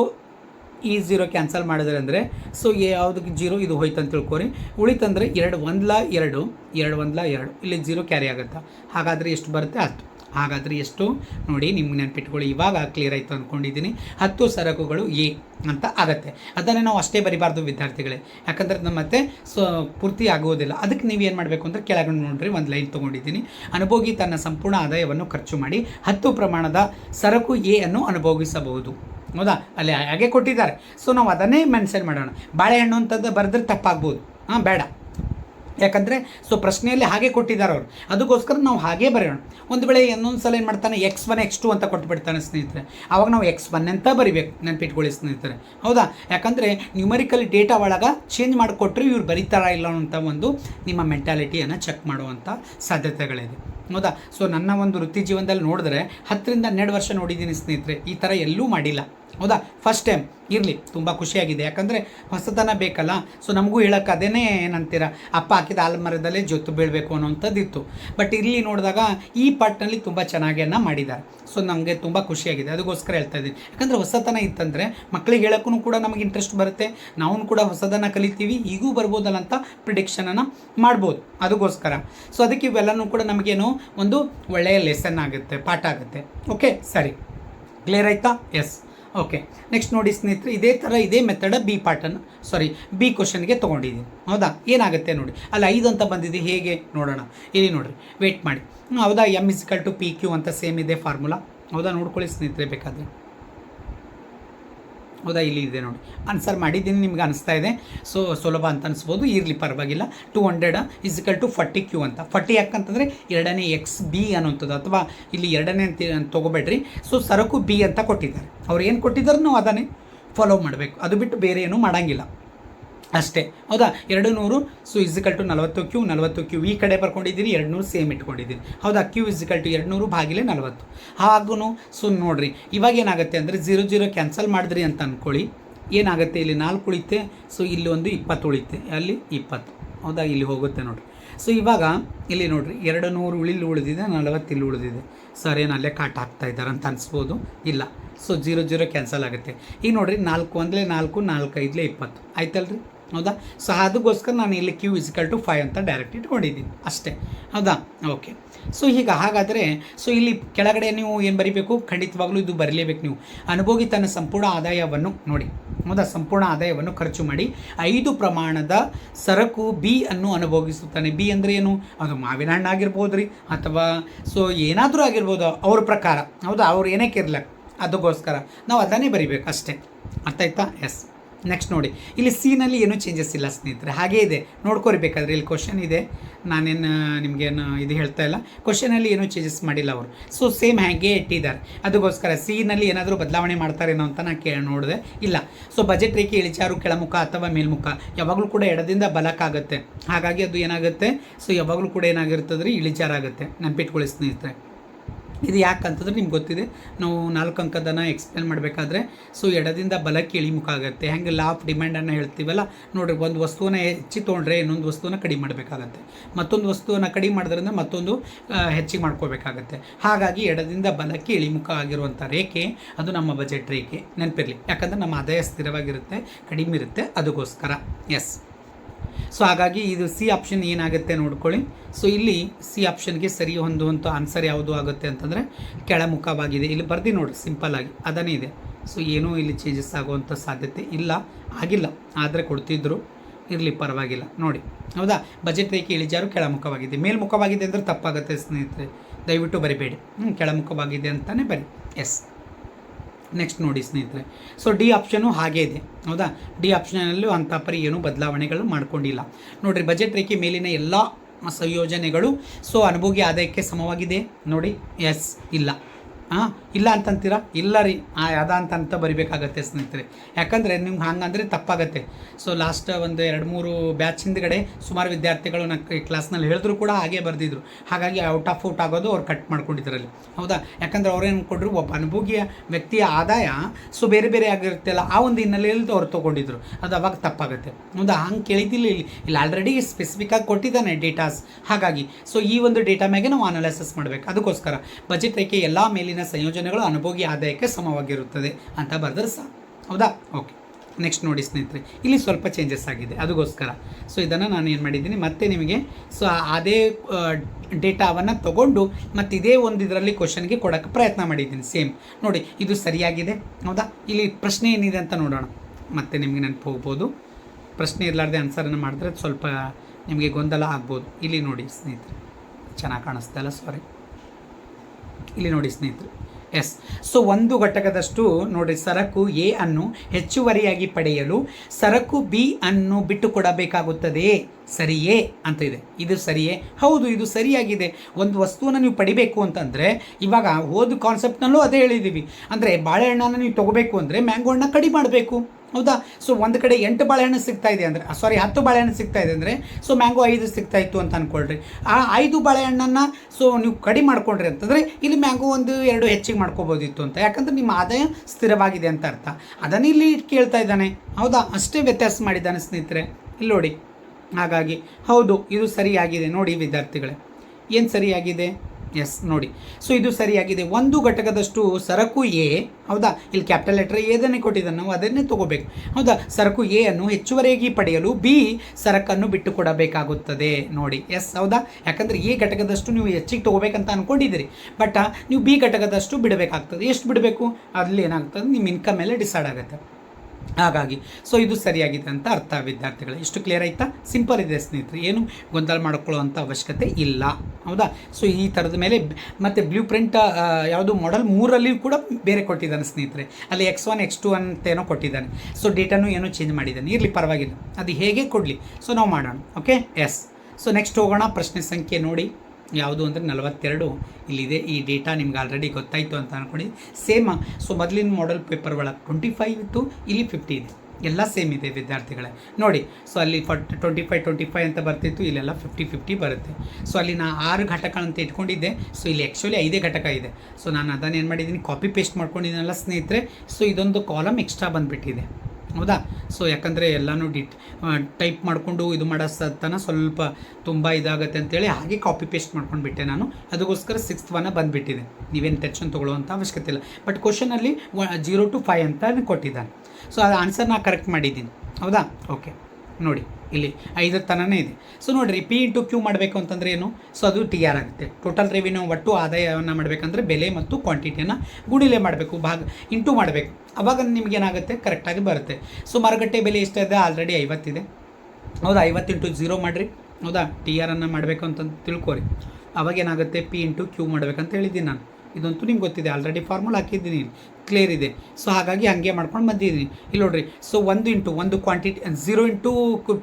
ಈ ಝೀರೋ ಕ್ಯಾನ್ಸಲ್ ಮಾಡಿದ್ರೆ ಅಂದರೆ ಸೊ ಯಾವುದಕ್ಕೆ ಜೀರೋ ಇದು ಹೋಯ್ತು ಅಂತ ತಿಳ್ಕೊರಿ. ಉಳಿತಂದರೆ ಎರಡು ಒಂದ್ಲ ಎರಡು ಎರಡು ಒಂದ್ಲ ಎರಡು. ಇಲ್ಲಿ ಜೀರೋ ಕ್ಯಾರಿ ಆಗುತ್ತೆ? ಹಾಗಾದರೆ ಎಷ್ಟು ಬರುತ್ತೆ? ಹತ್ತು. ಹಾಗಾದರೆ ಎಷ್ಟು? ನೋಡಿ ನಿಮ್ಗೆ ನೆನ್ಪಿಟ್ಕೊಳ್ಳಿ. ಇವಾಗ ಕ್ಲಿಯರ್ ಆಯಿತು ಅಂದ್ಕೊಂಡಿದ್ದೀನಿ ಹತ್ತು ಸರಕುಗಳು ಎ ಅಂತ ಆಗತ್ತೆ. ಅದನ್ನು ನಾವು ಅಷ್ಟೇ ಬರಿಬಾರ್ದು ವಿದ್ಯಾರ್ಥಿಗಳೇ. ಯಾಕಂದರೆ ನಮ್ಮ ಮತ್ತೆ ಸೊ, ಪೂರ್ತಿ ಆಗುವುದಿಲ್ಲ ಅದಕ್ಕೆ ನೀವು ಏನು ಮಾಡಬೇಕು ಅಂದರೆ ಕೆಳಗಡೆ ನೋಡ್ರಿ, ಒಂದು ಲೈನ್ ತೊಗೊಂಡಿದ್ದೀನಿ. ಅನುಭೋಗಿ ತನ್ನ ಸಂಪೂರ್ಣ ಆದಾಯವನ್ನು ಖರ್ಚು ಮಾಡಿ ಹತ್ತು ಪ್ರಮಾಣದ ಸರಕು ಎ ಅನ್ನು ಅನುಭೋಗಿಸಬಹುದು. ಹೌದಾ? ಅಲ್ಲಿ ಹಾಗೆ ಕೊಟ್ಟಿದ್ದಾರೆ. ಸೊ ನಾವು ಅದನ್ನೇ ಮೆನ್ಷನ್ ಮಾಡೋಣ. ಬಾಳೆಹಣ್ಣು ಅಂತದ್ದು ಬರೆದ್ರೆ ತಪ್ಪಾಗ್ಬೋದು. ಹಾಂ, ಬೇಡ. ಯಾಕಂದರೆ ಸೊ ಪ್ರಶ್ನೆಯಲ್ಲಿ ಹಾಗೆ ಕೊಟ್ಟಿದ್ದಾರೆ ಅವರು. ಅದಕ್ಕೋಸ್ಕರ ನಾವು ಹಾಗೇ ಬರೆಯೋಣ. ಒಂದು ವೇಳೆ ಇನ್ನೊಂದು ಸಲ ಏನು ಮಾಡ್ತಾನೆ ಎಕ್ಸ್ ಒನ್ ಎಕ್ಸ್ ಟು ಅಂತ ಕೊಟ್ಟು ಬಿಡ್ತಾನೆ ಸ್ನೇಹಿತರೆ. ಆವಾಗ ನಾವು ಎಕ್ಸ್ ಒನ್ ಅಂತ ಬರಿಬೇಕು, ನೆನ್ಪಿಟ್ಕೊಳ್ಳಿ ಸ್ನೇಹಿತರೆ. ಹೌದಾ? ಯಾಕಂದರೆ ನ್ಯೂಮರಿಕಲ್ ಡೇಟಾ ಒಳಗೆ ಚೇಂಜ್ ಮಾಡಿಕೊಟ್ರೆ ಇವ್ರು ಬರೀತಾರ ಇಲ್ಲ ಅಂತ ಒಂದು ನಿಮ್ಮ ಮೆಂಟಾಲಿಟಿಯನ್ನು ಚೆಕ್ ಮಾಡುವಂಥ ಸಾಧ್ಯತೆಗಳಿದೆ. ಹೌದಾ? ಸೊ ನನ್ನ ಒಂದು ವೃತ್ತಿ ಜೀವನದಲ್ಲಿ ನೋಡಿದ್ರೆ ಹತ್ತರಿಂದ ಹನ್ನೆರಡು ವರ್ಷ ನೋಡಿದ್ದೀನಿ ಸ್ನೇಹಿತರೆ. ಈ ಥರ ಎಲ್ಲೂ ಮಾಡಿಲ್ಲ. ಹೌದಾ? ಫಸ್ಟ್ ಟೈಮ್ ಇರಲಿ, ತುಂಬ ಖುಷಿಯಾಗಿದೆ. ಯಾಕಂದರೆ ಹೊಸತನ ಬೇಕಲ್ಲ. ಸೊ ನಮಗೂ ಹೇಳೋಕೆ ಅದೇನೇ ಏನಂತೀರ? ಅಪ್ಪ ಹಾಕಿದ ಆಲ್ಮರದಲ್ಲೇ ಜೊತ್ತು ಬೀಳಬೇಕು ಅನ್ನೋವಂಥದ್ದು ಇತ್ತು ಬಟ್ ಇಲ್ಲಿ ನೋಡಿದಾಗ ಈ ಪಾರ್ಟ್ನಲ್ಲಿ ತುಂಬ ಚೆನ್ನಾಗಿಯನ್ನ ಮಾಡಿದ್ದಾರೆ. ಸೊ ನಮಗೆ ತುಂಬ ಖುಷಿಯಾಗಿದೆ. ಅದಕ್ಕೋಸ್ಕರ ಹೇಳ್ತಾ ಇದ್ದೀನಿ. ಯಾಕಂದರೆ ಹೊಸತನ ಇತ್ತಂದರೆ ಮಕ್ಕಳಿಗೆ ಹೇಳೋಕ್ಕೂ ಕೂಡ ನಮಗೆ ಇಂಟ್ರೆಸ್ಟ್ ಬರುತ್ತೆ. ನಾವು ಕೂಡ ಹೊಸದನ್ನು ಕಲಿತೀವಿ. ಈಗೂ ಬರ್ಬೋದಲ್ಲ ಅಂತ ಪ್ರಿಡಿಕ್ಷನನ್ನು ಮಾಡ್ಬೋದು. ಅದಕ್ಕೋಸ್ಕರ. ಸೊ ಅದಕ್ಕೆ ಇವೆಲ್ಲನೂ ಕೂಡ ನಮಗೇನು ಒಂದು ಒಳ್ಳೆಯ ಲೆಸನ್ ಆಗುತ್ತೆ, ಪಾಠ ಆಗುತ್ತೆ. ಓಕೆ ಸರಿ. ಕ್ಲಿಯರ್ ಆಯ್ತಾ? ಎಸ್ ಓಕೆ ನೆಕ್ಸ್ಟ್ ನೋಡಿ ಸ್ನೇಹಿತರೆ, ಇದೇ ಥರ ಇದೇ ಮೆಥಡ ಬಿ ಪಾರ್ಟನ್ನು ಸಾರಿ ಬಿ ಕ್ವಶನ್ಗೆ ತೊಗೊಂಡಿದ್ದೀನಿ. ಹೌದಾ? ಏನಾಗುತ್ತೆ ನೋಡಿ. ಅಲ್ಲಿ ಐದು ಅಂತ ಬಂದಿದೆ, ಹೇಗೆ? ನೋಡೋಣ. ಇಲ್ಲಿ ನೋಡಿರಿ. ವೇಟ್ ಮಾಡಿ. ಹೌದಾ? M equal to P Q ಅಂತ ಸೇಮ್ ಇದೆ ಫಾರ್ಮುಲಾ ಹೌದಾ? ನೋಡ್ಕೊಳ್ಳಿ ಸ್ನೇಹಿತರೆ, ಬೇಕಾದರೆ. ಹೌದಾ? ಇಲ್ಲಿ ಇದೆ ನೋಡಿ. ಆನ್ಸರ್ ಮಾಡಿದ್ದೀನಿ, ನಿಮ್ಗೆ ಅನಿಸ್ತಾ ಇದೆ. ಸೊ ಸುಲಭ ಅಂತ ಅನಿಸ್ಬೋದು. ಇರಲಿ, ಪರವಾಗಿಲ್ಲ. Two hundred equal to forty Q ಅಂತ. ಫಾರ್ಟಿ ಯಾಕಂತಂದರೆ ಎರಡನೇ ಎಕ್ಸ್ ಬಿ ಅನ್ನೋಂಥದ್ದು ಅಥವಾ ಇಲ್ಲಿ ಎರಡನೇ ಅಂತ ತೊಗೋಬೇಡ್ರಿ. ಸೊ ಸರಕು ಬಿ ಅಂತ ಕೊಟ್ಟಿದ್ದಾರೆ. ಅವ್ರು ಏನು ಕೊಟ್ಟಿದ್ದಾರೆ ನಾವು ಅದನ್ನೇ ಫಾಲೋ ಮಾಡಬೇಕು. ಅದು ಬಿಟ್ಟು ಬೇರೆ ಏನೂ ಮಾಡೋಂಗಿಲ್ಲ. ಅಷ್ಟೇ. ಹೌದಾ? ಎರಡು ನೂರು ಸೊ ಇಸಿಕಲ್ ಟು ನಲವತ್ತು ಕ್ಯೂ ನಲವತ್ತು ಕ್ಯೂ ಈ ಕಡೆ ಬರ್ಕೊಂಡಿದ್ದೀನಿ, ಎರಡು ನೂರು ಸೇಮ್ ಇಟ್ಕೊಂಡಿದ್ದೀನಿ. ಹೌದಾ? ಕ್ಯೂ ಇಸಿಕಲ್ ಟು ಎರಡು ನೂರು ಬಾಗಿಲೆ ನಲವತ್ತು. ಹಾಗೂ ಸೊ ನೋಡಿರಿ, ಇವಾಗ ಏನಾಗುತ್ತೆ ಅಂದರೆ ಜೀರೋ ಜೀರೋ ಕ್ಯಾನ್ಸಲ್ ಮಾಡಿದ್ರಿ ಅಂತ ಅಂದ್ಕೊಳ್ಳಿ ಏನಾಗುತ್ತೆ? ಇಲ್ಲಿ ನಾಲ್ಕು ಉಳಿತೆ ಸೊ ಇಲ್ಲಿ ಒಂದು ಇಪ್ಪತ್ತು ಉಳಿತೆ ಅಲ್ಲಿ ಇಪ್ಪತ್ತು. ಹೌದಾ? ಇಲ್ಲಿ ಹೋಗುತ್ತೆ ನೋಡಿರಿ. ಸೊ ಇವಾಗ, ಇಲ್ಲಿ ನೋಡಿರಿ, ಎರಡು ನೂರು ಉಳಿಲಿ ಉಳಿದಿದೆ, ನಲವತ್ತು ಇಲ್ಲಿ ಉಳಿದಿದೆ. ಸರ್ ಏನು ಅಲ್ಲೇ ಕಾಟ್ ಹಾಕ್ತಾ ಇದ್ದಾರೆ ಅಂತ ಅನ್ಸ್ಬೋದು? ಇಲ್ಲ. ಸೊ ಜೀರೋ ಜೀರೋ ಕ್ಯಾನ್ಸಲ್ ಆಗುತ್ತೆ. ಈಗ ನೋಡಿರಿ, ನಾಲ್ಕು ಒಂದಲೇ ನಾಲ್ಕು ನಾಲ್ಕು ಐದಲೇ ಇಪ್ಪತ್ತು. ಆಯ್ತಲ್ರಿ? ಹೌದಾ? ಸೊ ಅದಕ್ಕೋಸ್ಕರ ನಾನು ಇಲ್ಲಿ ಕ್ಯೂ ಇಸಿಕಲ್ ಟು ಫೈವ್ ಅಂತ ಡೈರೆಕ್ಟ್ ಇಟ್ಕೊಂಡಿದ್ದೀನಿ. ಅಷ್ಟೇ. ಹೌದಾ? ಓಕೆ ಸೊ ಈಗ ಹಾಗಾದರೆ ಸೊ ಇಲ್ಲಿ ಕೆಳಗಡೆ ನೀವು ಏನು ಬರಿಬೇಕು? ಖಂಡಿತವಾಗ್ಲೂ ಇದು ಬರಲೇಬೇಕು ನೀವು. ಅನುಭೋಗಿ ತನ್ನ ಸಂಪೂರ್ಣ ಆದಾಯವನ್ನು ನೋಡಿ. ಹೌದಾ? ಸಂಪೂರ್ಣ ಆದಾಯವನ್ನು ಖರ್ಚು ಮಾಡಿ. ಐದು ಪ್ರಮಾಣದ ಸರಕು ಬಿ ಅನ್ನು ಅನುಭೋಗಿಸುತ್ತಾನೆ. ಬಿ ಅಂದರೆ ಏನು? ಅದು ಮಾವಿನ ಹಣ್ಣು ಆಗಿರ್ಬೋದು ರೀ. ಅಥವಾ ಸೊ ಏನಾದರೂ ಆಗಿರ್ಬೋದು. ಅವ್ರ ಪ್ರಕಾರ. ಹೌದಾ? ಅವ್ರು ಏನಕ್ಕೆ ಇರ್ಲಕ್ಕ ಅದಕ್ಕೋಸ್ಕರ ನಾವು ಅದನ್ನೇ ಬರಿಬೇಕು ಅಷ್ಟೇ. ಅರ್ಥ ಆಯ್ತಾ ಎಸ್ ನೆಕ್ಸ್ಟ್ ನೋಡಿ. ಇಲ್ಲಿ ಸೀನಲ್ಲಿ ಏನೂ ಚೇಂಜಸ್ ಇಲ್ಲ ಸ್ನೇಹಿತರೆ. ಹಾಗೇ ಇದೆ. ನೋಡ್ಕೊರಿ ಬೇಕಾದ್ರೆ. ಇಲ್ಲಿ ಕ್ವಶನ್ ಇದೆ. ನಾನೇನು ನಿಮಗೇನು ಇದು ಹೇಳ್ತಾ ಇಲ್ಲ. ಕ್ವಶನಲ್ಲಿ ಏನೂ ಚೇಂಜಸ್ ಮಾಡಿಲ್ಲ ಅವರು. ಸೊ ಸೇಮ್ ಹಾಗೆ ಇಟ್ಟಿದ್ದಾರೆ. ಅದಕ್ಕೋಸ್ಕರ ಸೀನಲ್ಲಿ ಏನಾದರೂ ಬದಲಾವಣೆ ಮಾಡ್ತಾರೇನೋ ಅಂತ ನಾನು ಕೇಳಿ, ನೋಡಿದೆ ಇಲ್ಲ. ಸೊ ಬಜೆಟ್ ರೇಖೆ ಇಳಿಚಾರು ಕೆಳಮುಖ ಅಥವಾ ಮೇಲ್ಮುಖ ಯಾವಾಗಲೂ ಕೂಡ ಎಡದಿಂದ ಬಲಕ್ಕಾಗುತ್ತೆ. ಹಾಗಾಗಿ ಅದು ಏನಾಗುತ್ತೆ? ಸೊ ಯಾವಾಗಲೂ ಕೂಡ ಏನಾಗಿರ್ತದ್ರಿ? ಇಳಿಜಾರಾಗುತ್ತೆ. ನೆನ್ಪಿಟ್ಕೊಳ್ಳಿ ಸ್ನೇಹಿತರೆ. ಇದು ಯಾಕಂತಂದ್ರೆ ನಿಮ್ಗೆ ಗೊತ್ತಿದೆ. ನಾವು ನಾಲ್ಕು ಅಂಕದನ್ನು ಎಕ್ಸ್ಪ್ಲೇನ್ ಮಾಡಬೇಕಾದ್ರೆ ಸೊ ಎಡದಿಂದ ಬಲಕ್ಕೆ ಇಳಿಮುಖ ಆಗುತ್ತೆ. ಹೆಂಗೆ ಲಾ ಆಫ್ ಡಿಮ್ಯಾಂಡನ್ನು ಹೇಳ್ತೀವಲ್ಲ, ನೋಡಿರಿ, ಒಂದು ವಸ್ತುವನ್ನ ಹೆಚ್ಚಿ ತೊಗೊಂಡ್ರೆ ಇನ್ನೊಂದು ವಸ್ತುವನ್ನ ಕಡಿಮೆ ಮಾಡಬೇಕಾಗತ್ತೆ. ಮತ್ತೊಂದು ವಸ್ತುವನ್ನು ಕಡಿಮೆ ಮಾಡೋದ್ರಿಂದ ಮತ್ತೊಂದು ಹೆಚ್ಚಿಗೆ ಮಾಡ್ಕೋಬೇಕಾಗತ್ತೆ ಹಾಗಾಗಿ ಎಡದಿಂದ ಬಲಕ್ಕೆ ಇಳಿಮುಖ ಆಗಿರುವಂಥ ರೇಖೆ, ಅದು ನಮ್ಮ ಬಜೆಟ್ ರೇಖೆ. ನೆನಪಿರಲಿ. ಯಾಕಂದರೆ ನಮ್ಮ ಆದಾಯ ಸ್ಥಿರವಾಗಿರುತ್ತೆ, ಕಡಿಮೆ ಇರುತ್ತೆ, ಅದಕ್ಕೋಸ್ಕರ. ಎಸ್ ಸೊ ಹಾಗಾಗಿ ಇದು ಸಿ ಆಪ್ಷನ್ ಏನಾಗುತ್ತೆ ನೋಡ್ಕೊಳ್ಳಿ. ಸೊ ಇಲ್ಲಿ ಸಿ ಆಪ್ಷನ್ಗೆ ಸರಿ ಹೊಂದುವಂಥ ಆನ್ಸರ್ ಯಾವುದು ಆಗುತ್ತೆ ಅಂತಂದರೆ ಕೆಳಮುಖವಾಗಿದೆ. ಇಲ್ಲಿ ಬರ್ದು ನೋಡಿ ಸಿಂಪಲ್ ಆಗಿ. ಅದನ್ನೇ ಇದೆ. ಸೊ ಏನೂ ಇಲ್ಲಿ ಚೇಂಜಸ್ ಆಗುವಂಥ ಸಾಧ್ಯತೆ ಇಲ್ಲ. ಆಗಿಲ್ಲ. ಆದರೆ ಕೊಡ್ತಿದ್ರು. ಇರಲಿ, ಪರವಾಗಿಲ್ಲ. ನೋಡಿ. ಹೌದಾ? ಬಜೆಟ್ ರೇಖೆ ಇಳಿಜಾರು ಕೆಳಮುಖವಾಗಿದೆ. ಮೇಲ್ಮುಖವಾಗಿದೆ ಅಂದರೆ ತಪ್ಪಾಗುತ್ತೆ ಸ್ನೇಹಿತರೆ. ದಯವಿಟ್ಟು ಬರಿಬೇಡಿ. ಹ್ಞೂ ಕೆಳಮುಖವಾಗಿದೆ ಅಂತಲೇ ಬರಿ. ಎಸ್ ನೆಕ್ಸ್ಟ್ ನೋಡಿ ಸ್ನೇಹಿತರೆ. ಸೊ ಡಿ ಆಪ್ಷನು ಹಾಗೇ ಇದೆ. ಹೌದಾ? ಡಿ ಆಪ್ಷನಲ್ಲೂ ಅಂಥ ಪರಿ ಏನೂ ಬದಲಾವಣೆಗಳು ಮಾಡ್ಕೊಂಡಿಲ್ಲ. ನೋಡಿರಿ ಬಜೆಟ್ ರೇಖೆ ಮೇಲಿನ ಎಲ್ಲ ಸಂಯೋಜನೆಗಳು ಸೊ ಅನುಭೋಗಿ ಆದಾಯಕ್ಕೆ ಸಮವಾಗಿದೆ ನೋಡಿ ಎಸ್ ಇಲ್ಲ. ಹಾಂ ಇಲ್ಲ ಅಂತಂತೀರಾ? ಇಲ್ಲ ರೀ. ಆ, ಅದ ಅಂತ ಅಂತ ಬರಿಬೇಕಾಗತ್ತೆ ಸ್ನೇಹಿತರೆ. ಯಾಕಂದರೆ ನಿಮ್ಗೆ ಹಂಗಂದ್ರೆ ತಪ್ಪಾಗತ್ತೆ. ಸೊ ಲಾಸ್ಟ್ ಒಂದು ಎರಡು ಮೂರು ಬ್ಯಾಚ್ ಹಿಂದ್ಗಡೆ ಸುಮಾರು ವಿದ್ಯಾರ್ಥಿಗಳು ನಾ ಕ್ಲಾಸ್ನಲ್ಲಿ ಹೇಳಿದ್ರು ಕೂಡ ಹಾಗೆ ಬರೆದಿದ್ರು. ಹಾಗಾಗಿ ಔಟ್ ಆಫ್ ಔಟ್ ಆಗೋದು ಅವ್ರು ಕಟ್ ಮಾಡ್ಕೊಂಡಿದ್ರಲ್ಲಿ. ಹೌದಾ? ಯಾಕಂದ್ರೆ ಅವ್ರೇನು ಕೊಟ್ಟರು ಒಬ್ಬ ಅನುಭೋಗಿಯ ವ್ಯಕ್ತಿಯ ಆದಾಯ ಸೊ ಬೇರೆ ಬೇರೆ ಆಗಿರುತ್ತಲ್ಲ, ಆ ಒಂದು ಹಿನ್ನೆಲೆಯಲ್ಲಿ ಅವ್ರು ತೊಗೊಂಡಿದ್ರು. ಅದು ಅವಾಗ ತಪ್ಪಾಗುತ್ತೆ. ಹೌದಾ? ಹಂಗೆ ಕೇಳಿದ್ದಿಲ್ಲ ಇಲ್ಲಿ. ಇಲ್ಲಿ ಆಲ್ರೆಡಿ ಸ್ಪೆಸಿಫಿಕ್ ಆಗಿ ಕೊಟ್ಟಿದ್ದಾನೆ ಡೇಟಾಸ್ ಹಾಗಾಗಿ ಸೊ ಈ ಒಂದು ಡೇಟಾ ಮ್ಯಾಗೆ ನಾವು ಅನಾಲಿಸಿಸ್ ಮಾಡಬೇಕು. ಅದಕ್ಕೋಸ್ಕರ ಬಜೆಟ್ ರೇಖೆ ಎಲ್ಲ ಮೇಲಿನ ಸಂಯೋಜನೆಗಳು ಅನುಭೋಗಿ ಆದಾಯಕ್ಕೆ ಸಮವಾಗಿರುತ್ತದೆ ಅಂತ ಬರೆದ್ರೆ ಸಾ ಹೌದಾ? ಓಕೆ ನೆಕ್ಸ್ಟ್ ನೋಡಿ ಸ್ನೇಹಿತರೆ, ಇಲ್ಲಿ ಸ್ವಲ್ಪ ಚೇಂಜಸ್ ಆಗಿದೆ. ಅದಕ್ಕೋಸ್ಕರ ಸೊ ಇದನ್ನು ನಾನು ಏನು ಮಾಡಿದ್ದೀನಿ, ಮತ್ತೆ ನಿಮಗೆ ಸೊ ಅದೇ ಡೇಟಾವನ್ನು ತಗೊಂಡು ಮತ್ತು ಇದೇ ಒಂದು ಇದರಲ್ಲಿ ಕ್ವಶನ್ಗೆ ಕೊಡೋಕ್ಕೆ ಪ್ರಯತ್ನ ಮಾಡಿದ್ದೀನಿ. ಸೇಮ್ ನೋಡಿ, ಇದು ಸರಿಯಾಗಿದೆ. ಹೌದಾ? ಇಲ್ಲಿ ಪ್ರಶ್ನೆ ಏನಿದೆ ಅಂತ ನೋಡೋಣ. ಮತ್ತೆ ನಿಮಗೆ ನೆನಪು ಹೋಗ್ಬೋದು. ಪ್ರಶ್ನೆ ಇರಲಾರ್ದೆ ಆನ್ಸರನ್ನು ಮಾಡಿದ್ರೆ ಸ್ವಲ್ಪ ನಿಮಗೆ ಗೊಂದಲ ಆಗ್ಬೋದು. ಇಲ್ಲಿ ನೋಡಿ ಸ್ನೇಹಿತರೆ. ಚೆನ್ನಾಗಿ ಕಾಣಿಸ್ತಾ ಇಲ್ಲ ಸಾರಿ ಇಲ್ಲಿ ನೋಡಿ ಸ್ನೇಹಿತರೆ, ಎಸ್. ಸೊ ಒಂದು ಘಟಕದಷ್ಟು ನೋಡಿ ಸರಕು ಎ ಅನ್ನು ಹೆಚ್ಚುವರಿಯಾಗಿ ಪಡೆಯಲು ಸರಕು ಬಿ ಅನ್ನು ಬಿಟ್ಟು ಕೊಡಬೇಕಾಗುತ್ತದೆಯೇ ಸರಿಯೇ ಅಂತ ಇದೆ. ಇದು ಸರಿಯೇ? ಹೌದು, ಇದು ಸರಿಯಾಗಿದೆ. ಒಂದು ವಸ್ತುವನ್ನು ನೀವು ಪಡಿಬೇಕು ಅಂತಂದರೆ, ಇವಾಗ ಹೋದ ಕಾನ್ಸೆಪ್ಟ್ನಲ್ಲೂ ಅದೇ ಹೇಳಿದ್ದೀವಿ ಅಂದರೆ ಬಾಳೆಹಣ್ಣನ್ನು ನೀವು ತೊಗೋಬೇಕು ಅಂದರೆ ಮ್ಯಾಂಗೋ ಹಣ್ಣ ಕಡಿಮೆ ಮಾಡಬೇಕು. ಹೌದಾ? ಸೊ ಒಂದು ಕಡೆ ಎಂಟು ಬಾಳೆಹಣ್ಣು ಸಿಗ್ತಾ ಇದೆ ಅಂದರೆ ಸಾರಿ ಹತ್ತು ಬಾಳೆಹಣ್ಣು ಸಿಗ್ತಾ ಇದೆ ಅಂದರೆ ಸೊ ಮ್ಯಾಂಗೋ ಐದು ಸಿಗ್ತಾ ಇತ್ತು ಅಂತ ಅಂದ್ಕೊಳ್ರಿ ಆ ಐದು ಬಾಳೆಹಣ್ಣನ್ನು ಸೊ ನೀವು ಕಡಿಮೆ ಮಾಡ್ಕೊಂಡ್ರಿ ಅಂತಂದರೆ, ಇಲ್ಲಿ ಮ್ಯಾಂಗೋ ಒಂದು ಎರಡು ಹೆಚ್ಚಿಗೆ ಮಾಡ್ಕೋಬೋದಿತ್ತು ಅಂತ. ಯಾಕಂದ್ರೆ ನಿಮ್ಮ ಆದಾಯ ಸ್ಥಿರವಾಗಿದೆ ಅಂತ ಅರ್ಥ. ಅದನ್ನು ಇಲ್ಲಿ ಕೇಳ್ತಾ ಇದ್ದಾನೆ. ಹೌದಾ? ಅಷ್ಟೇ ವ್ಯತ್ಯಾಸ ಮಾಡಿದ್ದಾನೆ ಸ್ನೇಹಿತರೆ. ಇಲ್ಲಿ ನೋಡಿ. ಹಾಗಾಗಿ, ಹೌದು, ಇದು ಸರಿಯಾಗಿದೆ. ನೋಡಿ ವಿದ್ಯಾರ್ಥಿಗಳೇ. ಏನು ಸರಿಯಾಗಿದೆ? ಎಸ್ ನೋಡಿ. ಸೊ ಇದು ಸರಿಯಾಗಿದೆ. ಒಂದು ಘಟಕದಷ್ಟು ಸರಕು ಎ, ಹೌದಾ? ಇಲ್ಲಿ ಕ್ಯಾಪಿಟಲ್ ಲೆಟರ್ ಏದನ್ನೇ ಕೊಟ್ಟಿದ್ದಾನೆ. ನಾವು ಅದನ್ನೇ ತಗೋಬೇಕು. ಹೌದಾ? ಸರಕು ಎ ಅನ್ನು ಹೆಚ್ಚುವರಿಯಾಗಿ ಪಡೆಯಲು ಬಿ ಸರಕನ್ನು ಬಿಟ್ಟು ಕೊಡಬೇಕಾಗುತ್ತದೆ ನೋಡಿ. ಎಸ್ ಹೌದಾ? ಯಾಕಂದರೆ ಎ ಘಟಕದಷ್ಟು ನೀವು ಹೆಚ್ಚಿಗೆ ತೊಗೋಬೇಕಂತ ಅಂದ್ಕೊಂಡಿದ್ದೀರಿ ಬಟ್ ನೀವು ಬಿ ಘಟಕದಷ್ಟು ಬಿಡಬೇಕಾಗ್ತದೆ. ಎಷ್ಟು ಬಿಡಬೇಕು? ಅಲ್ಲಿ ಏನಾಗ್ತದೆ? ನಿಮ್ಮ ಇನ್ಕಮ್ ಮೇಲೆ ಡಿಸೈಡ್ ಆಗುತ್ತೆ. ಹಾಗಾಗಿ ಸೊ ಇದು ಸರಿಯಾಗಿದೆ ಅಂತ ಅರ್ಥ ವಿದ್ಯಾರ್ಥಿಗಳು. ಇಷ್ಟು ಕ್ಲಿಯರ್ ಆಯ್ತಾ? ಸಿಂಪಲ್ ಇದೆ ಸ್ನೇಹಿತರೆ. ಏನು ಗೊಂದಲ ಮಾಡ್ಕೊಳ್ಳುವಂಥ ಅವಶ್ಯಕತೆ ಇಲ್ಲ. ಹೌದಾ? ಸೊ ಈ ಥರದ ಮೇಲೆ ಮತ್ತು ಬ್ಲೂ ಪ್ರಿಂಟ್ ಯಾವುದು ಮಾಡೆಲ್ ಮೂರಲ್ಲಿ ಕೂಡ ಬೇರೆ ಕೊಟ್ಟಿದ್ದಾನೆ ಸ್ನೇಹಿತರೆ. ಅಲ್ಲಿ ಎಕ್ಸ್ ಒನ್ ಎಕ್ಸ್ ಟು ಅಂತೇನೋ ಕೊಟ್ಟಿದ್ದಾನೆ. ಸೊ ಡೇಟಾನು ಏನೋ ಚೇಂಜ್ ಮಾಡಿದ್ದಾನೆ. ಇರಲಿ, ಪರವಾಗಿಲ್ಲ. ಅದು ಹೇಗೆ ಕೊಡಲಿ? ಸೊ ನಾವು ಮಾಡೋಣ. ಓಕೆ ಎಸ್ ಸೊ ನೆಕ್ಸ್ಟ್ ಹೋಗೋಣ. ಪ್ರಶ್ನೆ ಸಂಖ್ಯೆ ನೋಡಿ. ಯಾವುದು ಅಂದರೆ ನಲವತ್ತೆರಡು ಇಲ್ಲಿದೆ. ಈ ಡೇಟಾ ನಿಮ್ಗೆ ಆಲ್ರೆಡಿ ಗೊತ್ತಾಯಿತು ಅಂತ ಅಂದ್ಕೊಂಡು ಸೇಮ್ ಸೊ ಮೊದಲಿನ ಮಾಡೆಲ್ ಪೇಪರ್ ಒಳಗೆ ಟ್ವೆಂಟಿ ಫೈವ್ ಇತ್ತು, ಇಲ್ಲಿ ಫಿಫ್ಟಿ ಇದೆ. ಎಲ್ಲ ಸೇಮ್ ಇದೆ ವಿದ್ಯಾರ್ಥಿಗಳೇ. ನೋಡಿ ಸೊ ಅಲ್ಲಿ ಫಟ್ ಟ್ವೆಂಟಿ ಫೈವ್ ಟ್ವೆಂಟಿ ಫೈವ್ ಅಂತ ಬರ್ತಿತ್ತು, ಇಲ್ಲೆಲ್ಲ ಫಿಫ್ಟಿ ಫಿಫ್ಟಿ ಬರುತ್ತೆ. ಸೊ ಅಲ್ಲಿ ನಾನು ಆರು ಘಟಕಗಳಂತ ಇಟ್ಕೊಂಡಿದ್ದೆ. ಸೊ ಇಲ್ಲಿ ಆ್ಯಕ್ಚುಲಿ ಐದೇ ಘಟಕ ಇದೆ. ಸೊ ನಾನು ಅದನ್ನು ಏನು ಮಾಡಿದ್ದೀನಿ? ಕಾಪಿ ಪೇಸ್ಟ್ ಮಾಡ್ಕೊಂಡಿದ್ದೀನಲ್ಲ ಸ್ನೇಹಿತರೆ. ಸೊ ಇದೊಂದು ಕಾಲಮ್ ಎಕ್ಸ್ಟ್ರಾ ಬಂದುಬಿಟ್ಟಿದೆ. ಹೌದಾ? ಸೊ ಯಾಕಂದರೆ ಎಲ್ಲನೂ ಡಿಟ್ ಟೈಪ್ ಮಾಡಿಕೊಂಡು ಇದು ಮಾಡೋ ಸತ್ತನ ಸ್ವಲ್ಪ ತುಂಬ ಇದಾಗುತ್ತೆ ಅಂತೇಳಿ ಹಾಗೆ ಕಾಪಿ ಪೇಸ್ಟ್ ಮಾಡ್ಕೊಂಡು ಬಿಟ್ಟೆ ನಾನು. ಅದಕ್ಕೋಸ್ಕರ ಸಿಕ್ಸ್ತ್ ಒನ್ನ ಬಂದುಬಿಟ್ಟಿದೆ. ನೀವೇನು ಟೆನ್ಷನ್ ತೊಗೊಳ್ಳುವಂಥ ಅವಶ್ಯಕತೆ ಇಲ್ಲ. ಬಟ್ ಕ್ವಶನಲ್ಲಿ ಜೀರೋ ಟು ಫೈವ್ ಅಂತ ಕೊಟ್ಟಿದ್ದಾನೆ. ಸೊ ಅದು ಆನ್ಸರ್ ನಾನು ಕರೆಕ್ಟ್ ಮಾಡಿದ್ದೀನಿ. ಹೌದಾ? ಓಕೆ ನೋಡಿ, ಇಲ್ಲಿ ಐದರ ತನನೇ ಇದೆ. ಸೊ ನೋಡಿರಿ ಪಿ ಇಂಟು ಕ್ಯೂ ಮಾಡಬೇಕು ಅಂತಂದ್ರೆ ಏನು? ಸೊ ಅದು ಟಿ ಆರ್ ಆಗುತ್ತೆ. ಟೋಟಲ್ ರೆವಿನ್ಯೂ ಒಟ್ಟು ಆದಾಯವನ್ನು ಮಾಡಬೇಕಂದ್ರೆ ಬೆಲೆ ಮತ್ತು ಕ್ವಾಂಟಿಟಿಯನ್ನು ಗುಣಿಲೆ ಮಾಡಬೇಕು, ಭಾಗ ಇಂಟು ಮಾಡಬೇಕು. ಅವಾಗ ನಿಮ್ಗೆ ಏನಾಗುತ್ತೆ ಕರೆಕ್ಟಾಗಿ ಬರುತ್ತೆ. ಸೊ ಮಾರುಕಟ್ಟೆ ಬೆಲೆ ಇದೆ ಆಲ್ರೆಡಿ ಐವತ್ತಿದೆ. ಹೌದಾ? ಐವತ್ತು ಇಂಟು ಜೀರೋ ಮಾಡಿರಿ. ಹೌದಾ? ಟಿ ಆರನ್ನು ಮಾಡಬೇಕು ಅಂತ ತಿಳ್ಕೊರಿ. ಅವಾಗ ಏನಾಗುತ್ತೆ ಪಿ ಇಂಟು ಕ್ಯೂ ಮಾಡಬೇಕಂತ ಹೇಳಿದ್ದೀನಿ ನಾನು. ಇದಂತೂ ನಿಮ್ಗೆ ಗೊತ್ತಿದೆ. ಆಲ್ರೆಡಿ ಫಾರ್ಮುಲಾ ಹಾಕಿದ್ದೀನಿ. ಕ್ಲಿಯರ್ ಇದೆ. ಸೊ ಹಾಗಾಗಿ ಹಂಗೆ ಮಾಡ್ಕೊಂಡು ಬಂದಿದ್ದೀನಿ ಇಲ್ಲಿ ನೋಡ್ರಿ ಸೊ ಒಂದು ಇಂಟು ಒಂದು ಕ್ವಾಂಟಿಟಿ ಝೀರೋ ಇಂಟು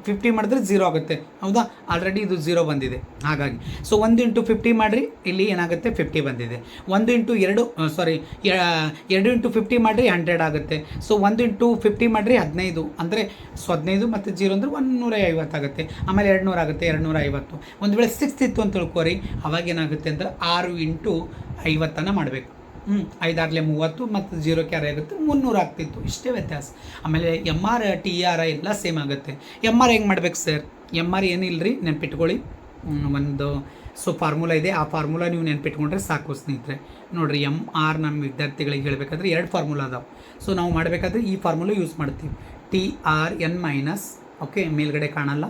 ಫಿಫ್ಟಿ ಮಾಡಿದ್ರೆ ಝೀರೋ ಆಗುತ್ತೆ. ಹೌದಾ? ಆಲ್ರೆಡಿ ಇದು ಝೀರೋ ಬಂದಿದೆ. ಹಾಗಾಗಿ ಸೊ ಒಂದು ಇಂಟು ಫಿಫ್ಟಿ ಮಾಡಿರಿ, ಇಲ್ಲಿ ಏನಾಗುತ್ತೆ? ಫಿಫ್ಟಿ ಬಂದಿದೆ. ಒಂದು ಇಂಟು ಎರಡು ಸಾರಿ ಎರಡು ಇಂಟು ಫಿಫ್ಟಿ ಮಾಡಿರಿ ಹಂಡ್ರೆಡ್ ಆಗುತ್ತೆ. ಸೊ ಒಂದು ಇಂಟು ಫಿಫ್ಟಿ ಮಾಡಿರಿ, ಹದಿನೈದು. ಅಂದರೆ ಸೊ ಹದಿನೈದು ಮತ್ತು ಜೀರೋ ಅಂದರೆ ನೂರ ಐವತ್ತು ಆಗುತ್ತೆ. ಆಮೇಲೆ ಎರಡು ನೂರ ಆಗುತ್ತೆ ಎರಡು ನೂರ ಐವತ್ತು ಒಂದು ವೇಳೆ ಸಿಕ್ಸ್ ಇತ್ತು ಅಂತ ತಿಳ್ಕೊರಿ, ಅವಾಗ ಏನಾಗುತ್ತೆ ಅಂದರೆ ಆರು ಇಂಟು ಐವತ್ತನ್ನು ಮಾಡಬೇಕು. ಹ್ಞೂ ಐದಾರಲೆ ಮೂವತ್ತು ಮತ್ತು ಜೀರೋ ಕ್ಯಾರೆ ಆಗುತ್ತೆ ಮುನ್ನೂರು ಆಗ್ತಿತ್ತು, ಇಷ್ಟೇ ವ್ಯತ್ಯಾಸ. ಆಮೇಲೆ ಎಂ ಆರ್ ಟಿ ಆರ್ ಎಲ್ಲ ಸೇಮ್ ಆಗುತ್ತೆ. ಎಂ ಆರ್ ಹೆಂಗೆ ಮಾಡ್ಬೇಕು ಸರ್? ಎಂ ಆರ್ ಏನಿಲ್ಲ ರೀ ನೆನ್ಪಿಟ್ಕೊಳ್ಳಿ ಒಂದು ಸೊ ಫಾರ್ಮುಲಾ ಇದೆ. ಆ ಫಾರ್ಮುಲಾ ನೀವು ನೆನ್ಪಿಟ್ಕೊಂಡ್ರೆ ಸಾಕು ಸ್ನೇಹಿತರೆ. ನೋಡಿರಿ ಎಂ ಆರ್ ನಮ್ಮ ವಿದ್ಯಾರ್ಥಿಗಳಿಗೆ ಹೇಳಬೇಕಾದ್ರೆ ಎರಡು ಫಾರ್ಮುಲಾ ಅದಾವೆ. ಸೊ ನಾವು ಮಾಡಬೇಕಾದ್ರೆ ಈ ಫಾರ್ಮುಲಾ ಯೂಸ್ ಮಾಡ್ತೀವಿ. T R N minus okay ಮೇಲ್ಗಡೆ ಕಾಣಲ್ಲ.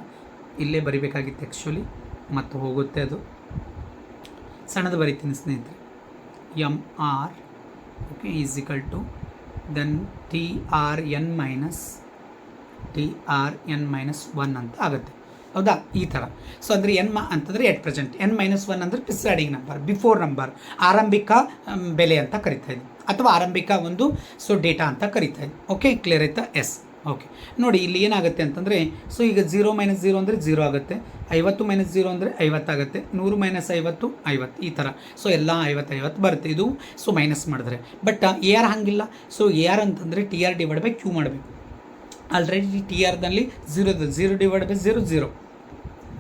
ಇಲ್ಲೇ ಬರಿಬೇಕಾಗಿತ್ತು ಆ್ಯಕ್ಚುಲಿ ಮತ್ತು ಹೋಗುತ್ತೆ ಅದು. ಸಣ್ಣದು ಬರಿತೀನಿ ಸ್ನೇಹಿತರೆ. R okay is equal to then T R N minus T R N minus one ಅಂತ ಆಗುತ್ತೆ. ಹೌದಾ? ಈ ಥರ. ಸೊ ಅಂದರೆ ಎನ್ ಮ ಅಂತಂದರೆ at present N minus one ಅಂದರೆ ಪ್ರಿಸೈಡಿಂಗ್ ನಂಬರ್ ಬಿಫೋರ್ ನಂಬರ್ ಆರಂಭಿಕ ಬೆಲೆ ಅಂತ ಕರಿತಾ ಇದ್ದೀವಿ ಅಥವಾ ಆರಂಭಿಕ ಒಂದು ಸೊ ಡೇಟಾ ಅಂತ ಕರಿತಾ ಇದ್ದೀವಿ ಓಕೆ ಕ್ಲಿಯರ್ ಆಯ್ತಾ? ಎಸ್ ಓಕೆ ನೋಡಿ, ಇಲ್ಲಿ ಏನಾಗುತ್ತೆ ಅಂತಂದರೆ ಸೊ ಈಗ ಜೀರೋ ಮೈನಸ್ ಜೀರೋ ಅಂದರೆ ಜೀರೋ ಆಗುತ್ತೆ, ಐವತ್ತು ಮೈನಸ್ ಜೀರೋ ಅಂದರೆ ಐವತ್ತಾಗುತ್ತೆ ನೂರು ಮೈನಸ್ ಐವತ್ತು ಐವತ್ತು, ಈ ಥರ ಸೊ ಎಲ್ಲ ಐವತ್ತು ಐವತ್ತು ಬರುತ್ತೆ. ಇದು ಸೊ ಮೈನಸ್ ಮಾಡಿದ್ರೆ. ಬಟ್ ಎ ಆರ್ ಹಾಗಿಲ್ಲ. ಸೊ ಎ ಆರ್ ಅಂತಂದರೆ T R divide by Q ಮಾಡಬೇಕು. Already T ಆರ್ನಲ್ಲಿ zero zero divide by zero zero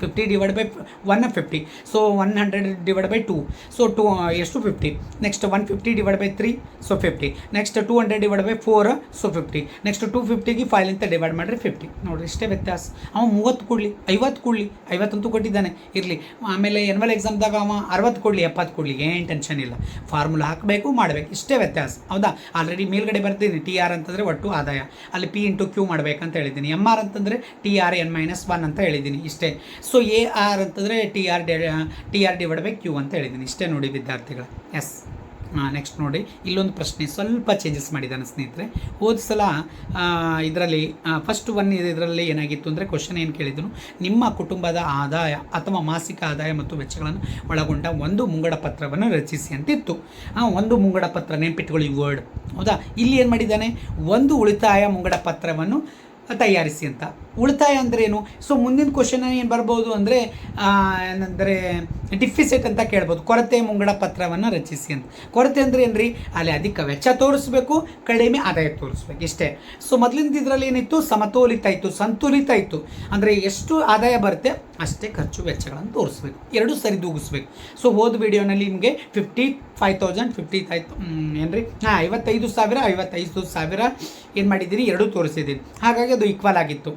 fifty divide by one fifty so one hundred divide by two so two ಎಷ್ಟು fifty next one fifty divide by three so fifty next two hundred divide by four so fifty next two ಫಿಫ್ಟಿಗೆ ಅಂತ divide ಮಾಡಿರಿ fifty ನೋಡಿರಿ, ಇಷ್ಟೇ ವ್ಯತ್ಯಾಸ. ಅವ ಮೂವತ್ತು ಕೊಡಲಿ, ಐವತ್ತು ಕೊಡಲಿ, ಐವತ್ತಂತೂ ಕೊಟ್ಟಿದ್ದಾನೆ. ಇರಲಿ. ಆಮೇಲೆ ಎನ್ವಲ್ ಎಕ್ಸಾಮ್ದಾಗ ಅವ ಅರವತ್ತು ಕೊಡಲಿ, ಎಪ್ಪತ್ತು ಕೊಡಲಿ. ಏನು ಟೆನ್ಷನ್ ಇಲ್ಲ. ಫಾರ್ಮುಲಾ ಹಾಕಬೇಕು, ಮಾಡಬೇಕು. ಇಷ್ಟೇ ವ್ಯತ್ಯಾಸ. ಹೌದಾ? ಆಲ್ರೆಡಿ ಮೇಲ್ಗಡೆ ಬರ್ತೀನಿ. ಟಿ ಆರ್ ಅಂತಂದರೆ ಒಟ್ಟು ಆದಾಯ. ಅಲ್ಲಿ ಪಿ ಇಂಟು ಕ್ಯೂ ಮಾಡಬೇಕಂತ ಹೇಳಿದ್ದೀನಿ. ಎಂ ಆರ್ ಅಂತಂದರೆ T R N minus one ಅಂತ ಹೇಳಿದ್ದೀನಿ. ಇಷ್ಟೇ. ಸೊ ಎ ಆರ್ ಅಂತಂದರೆ T R D T R divide by Q ಅಂತ ಹೇಳಿದ್ದೀನಿ. ಇಷ್ಟೇ ನೋಡಿ ವಿದ್ಯಾರ್ಥಿಗಳು. ಎಸ್ ನೆಕ್ಸ್ಟ್ ನೋಡಿ. ಇಲ್ಲೊಂದು ಪ್ರಶ್ನೆ. ಸ್ವಲ್ಪ ಚೇಂಜಸ್ ಮಾಡಿದ್ದಾನೆ ಸ್ನೇಹಿತರೆ. ಹೋದ ಸಲ ಇದರಲ್ಲಿ ಫಸ್ಟ್ ಒನ್ ಇದರಲ್ಲಿ ಏನಾಗಿತ್ತು ಅಂದರೆ ಕ್ವಶನ್ ಏನು ಕೇಳಿದ್ರು ನಿಮ್ಮ ಕುಟುಂಬದ ಆದಾಯ ಅಥವಾ ಮಾಸಿಕ ಆದಾಯ ಮತ್ತು ವೆಚ್ಚಗಳನ್ನು ಒಳಗೊಂಡ ಒಂದು ಮುಂಗಡ ಪತ್ರವನ್ನು ರಚಿಸಿ ಅಂತಿತ್ತು. ಒಂದು ಮುಂಗಡ ಪತ್ರ ನೆನ್ಪಿಟ್ಕೊಳ್ಳಿ ವರ್ಡ್ ಹೌದಾ? ಇಲ್ಲಿ ಏನು ಮಾಡಿದ್ದಾನೆ? ಒಂದು ಉಳಿತಾಯ ಮುಂಗಡ ಪತ್ರವನ್ನು ತಯಾರಿಸಿ ಅಂತ. ಉಳಿತಾಯ ಅಂದ್ರೇನು? ಸೊ ಮುಂದಿನ ಕ್ವಶನ್ ಏನು ಬರ್ಬೋದು ಅಂದರೆ ಏನಂದರೆ ಡಿಫಿಸಿಟ್ ಅಂತ ಕೇಳ್ಬೋದು. ಕೊರತೆ ಮುಂಗಡ ಪತ್ರವನ್ನು ರಚಿಸಿ ಅಂತ. ಕೊರತೆ ಅಂದರೆ ಏನು ರೀ ಅಲ್ಲಿ ಅಧಿಕ ವೆಚ್ಚ ತೋರಿಸ್ಬೇಕು, ಕಡಿಮೆ ಆದಾಯ ತೋರಿಸ್ಬೇಕು, ಇಷ್ಟೇ. ಸೊ ಮೊದಲಿಂದ ಇದರಲ್ಲಿ ಏನಿತ್ತು? ಸಮತೋಲಿತ ಇತ್ತು ಸಂತುಲಿತ ಇತ್ತು ಅಂದರೆ ಎಷ್ಟು ಆದಾಯ ಬರುತ್ತೆ, ಅಷ್ಟೇ ಖರ್ಚು ವೆಚ್ಚಗಳನ್ನು ತೋರಿಸ್ಬೇಕು. ಎರಡು ಸರಿದೂಗಿಸ್ಬೇಕು ಸೊ ಹೋದ ವಿಡಿಯೋನಲ್ಲಿ ನಿಮಗೆ ಫಿಫ್ಟಿ ಫೈವ್ ತೌಸಂಡ್ ಫಿಫ್ಟಿ ಏನು ರೀ ಹಾಂ, ಐವತ್ತೈದು ಸಾವಿರ ಐವತ್ತೈದು ಸಾವಿರ ಏನು ಮಾಡಿದ್ದೀನಿ ಎರಡೂ ತೋರಿಸಿದ್ದೀನಿ. ಹಾಗಾಗಿ ಅದು ಈಕ್ವಲ್ ಆಗಿತ್ತು.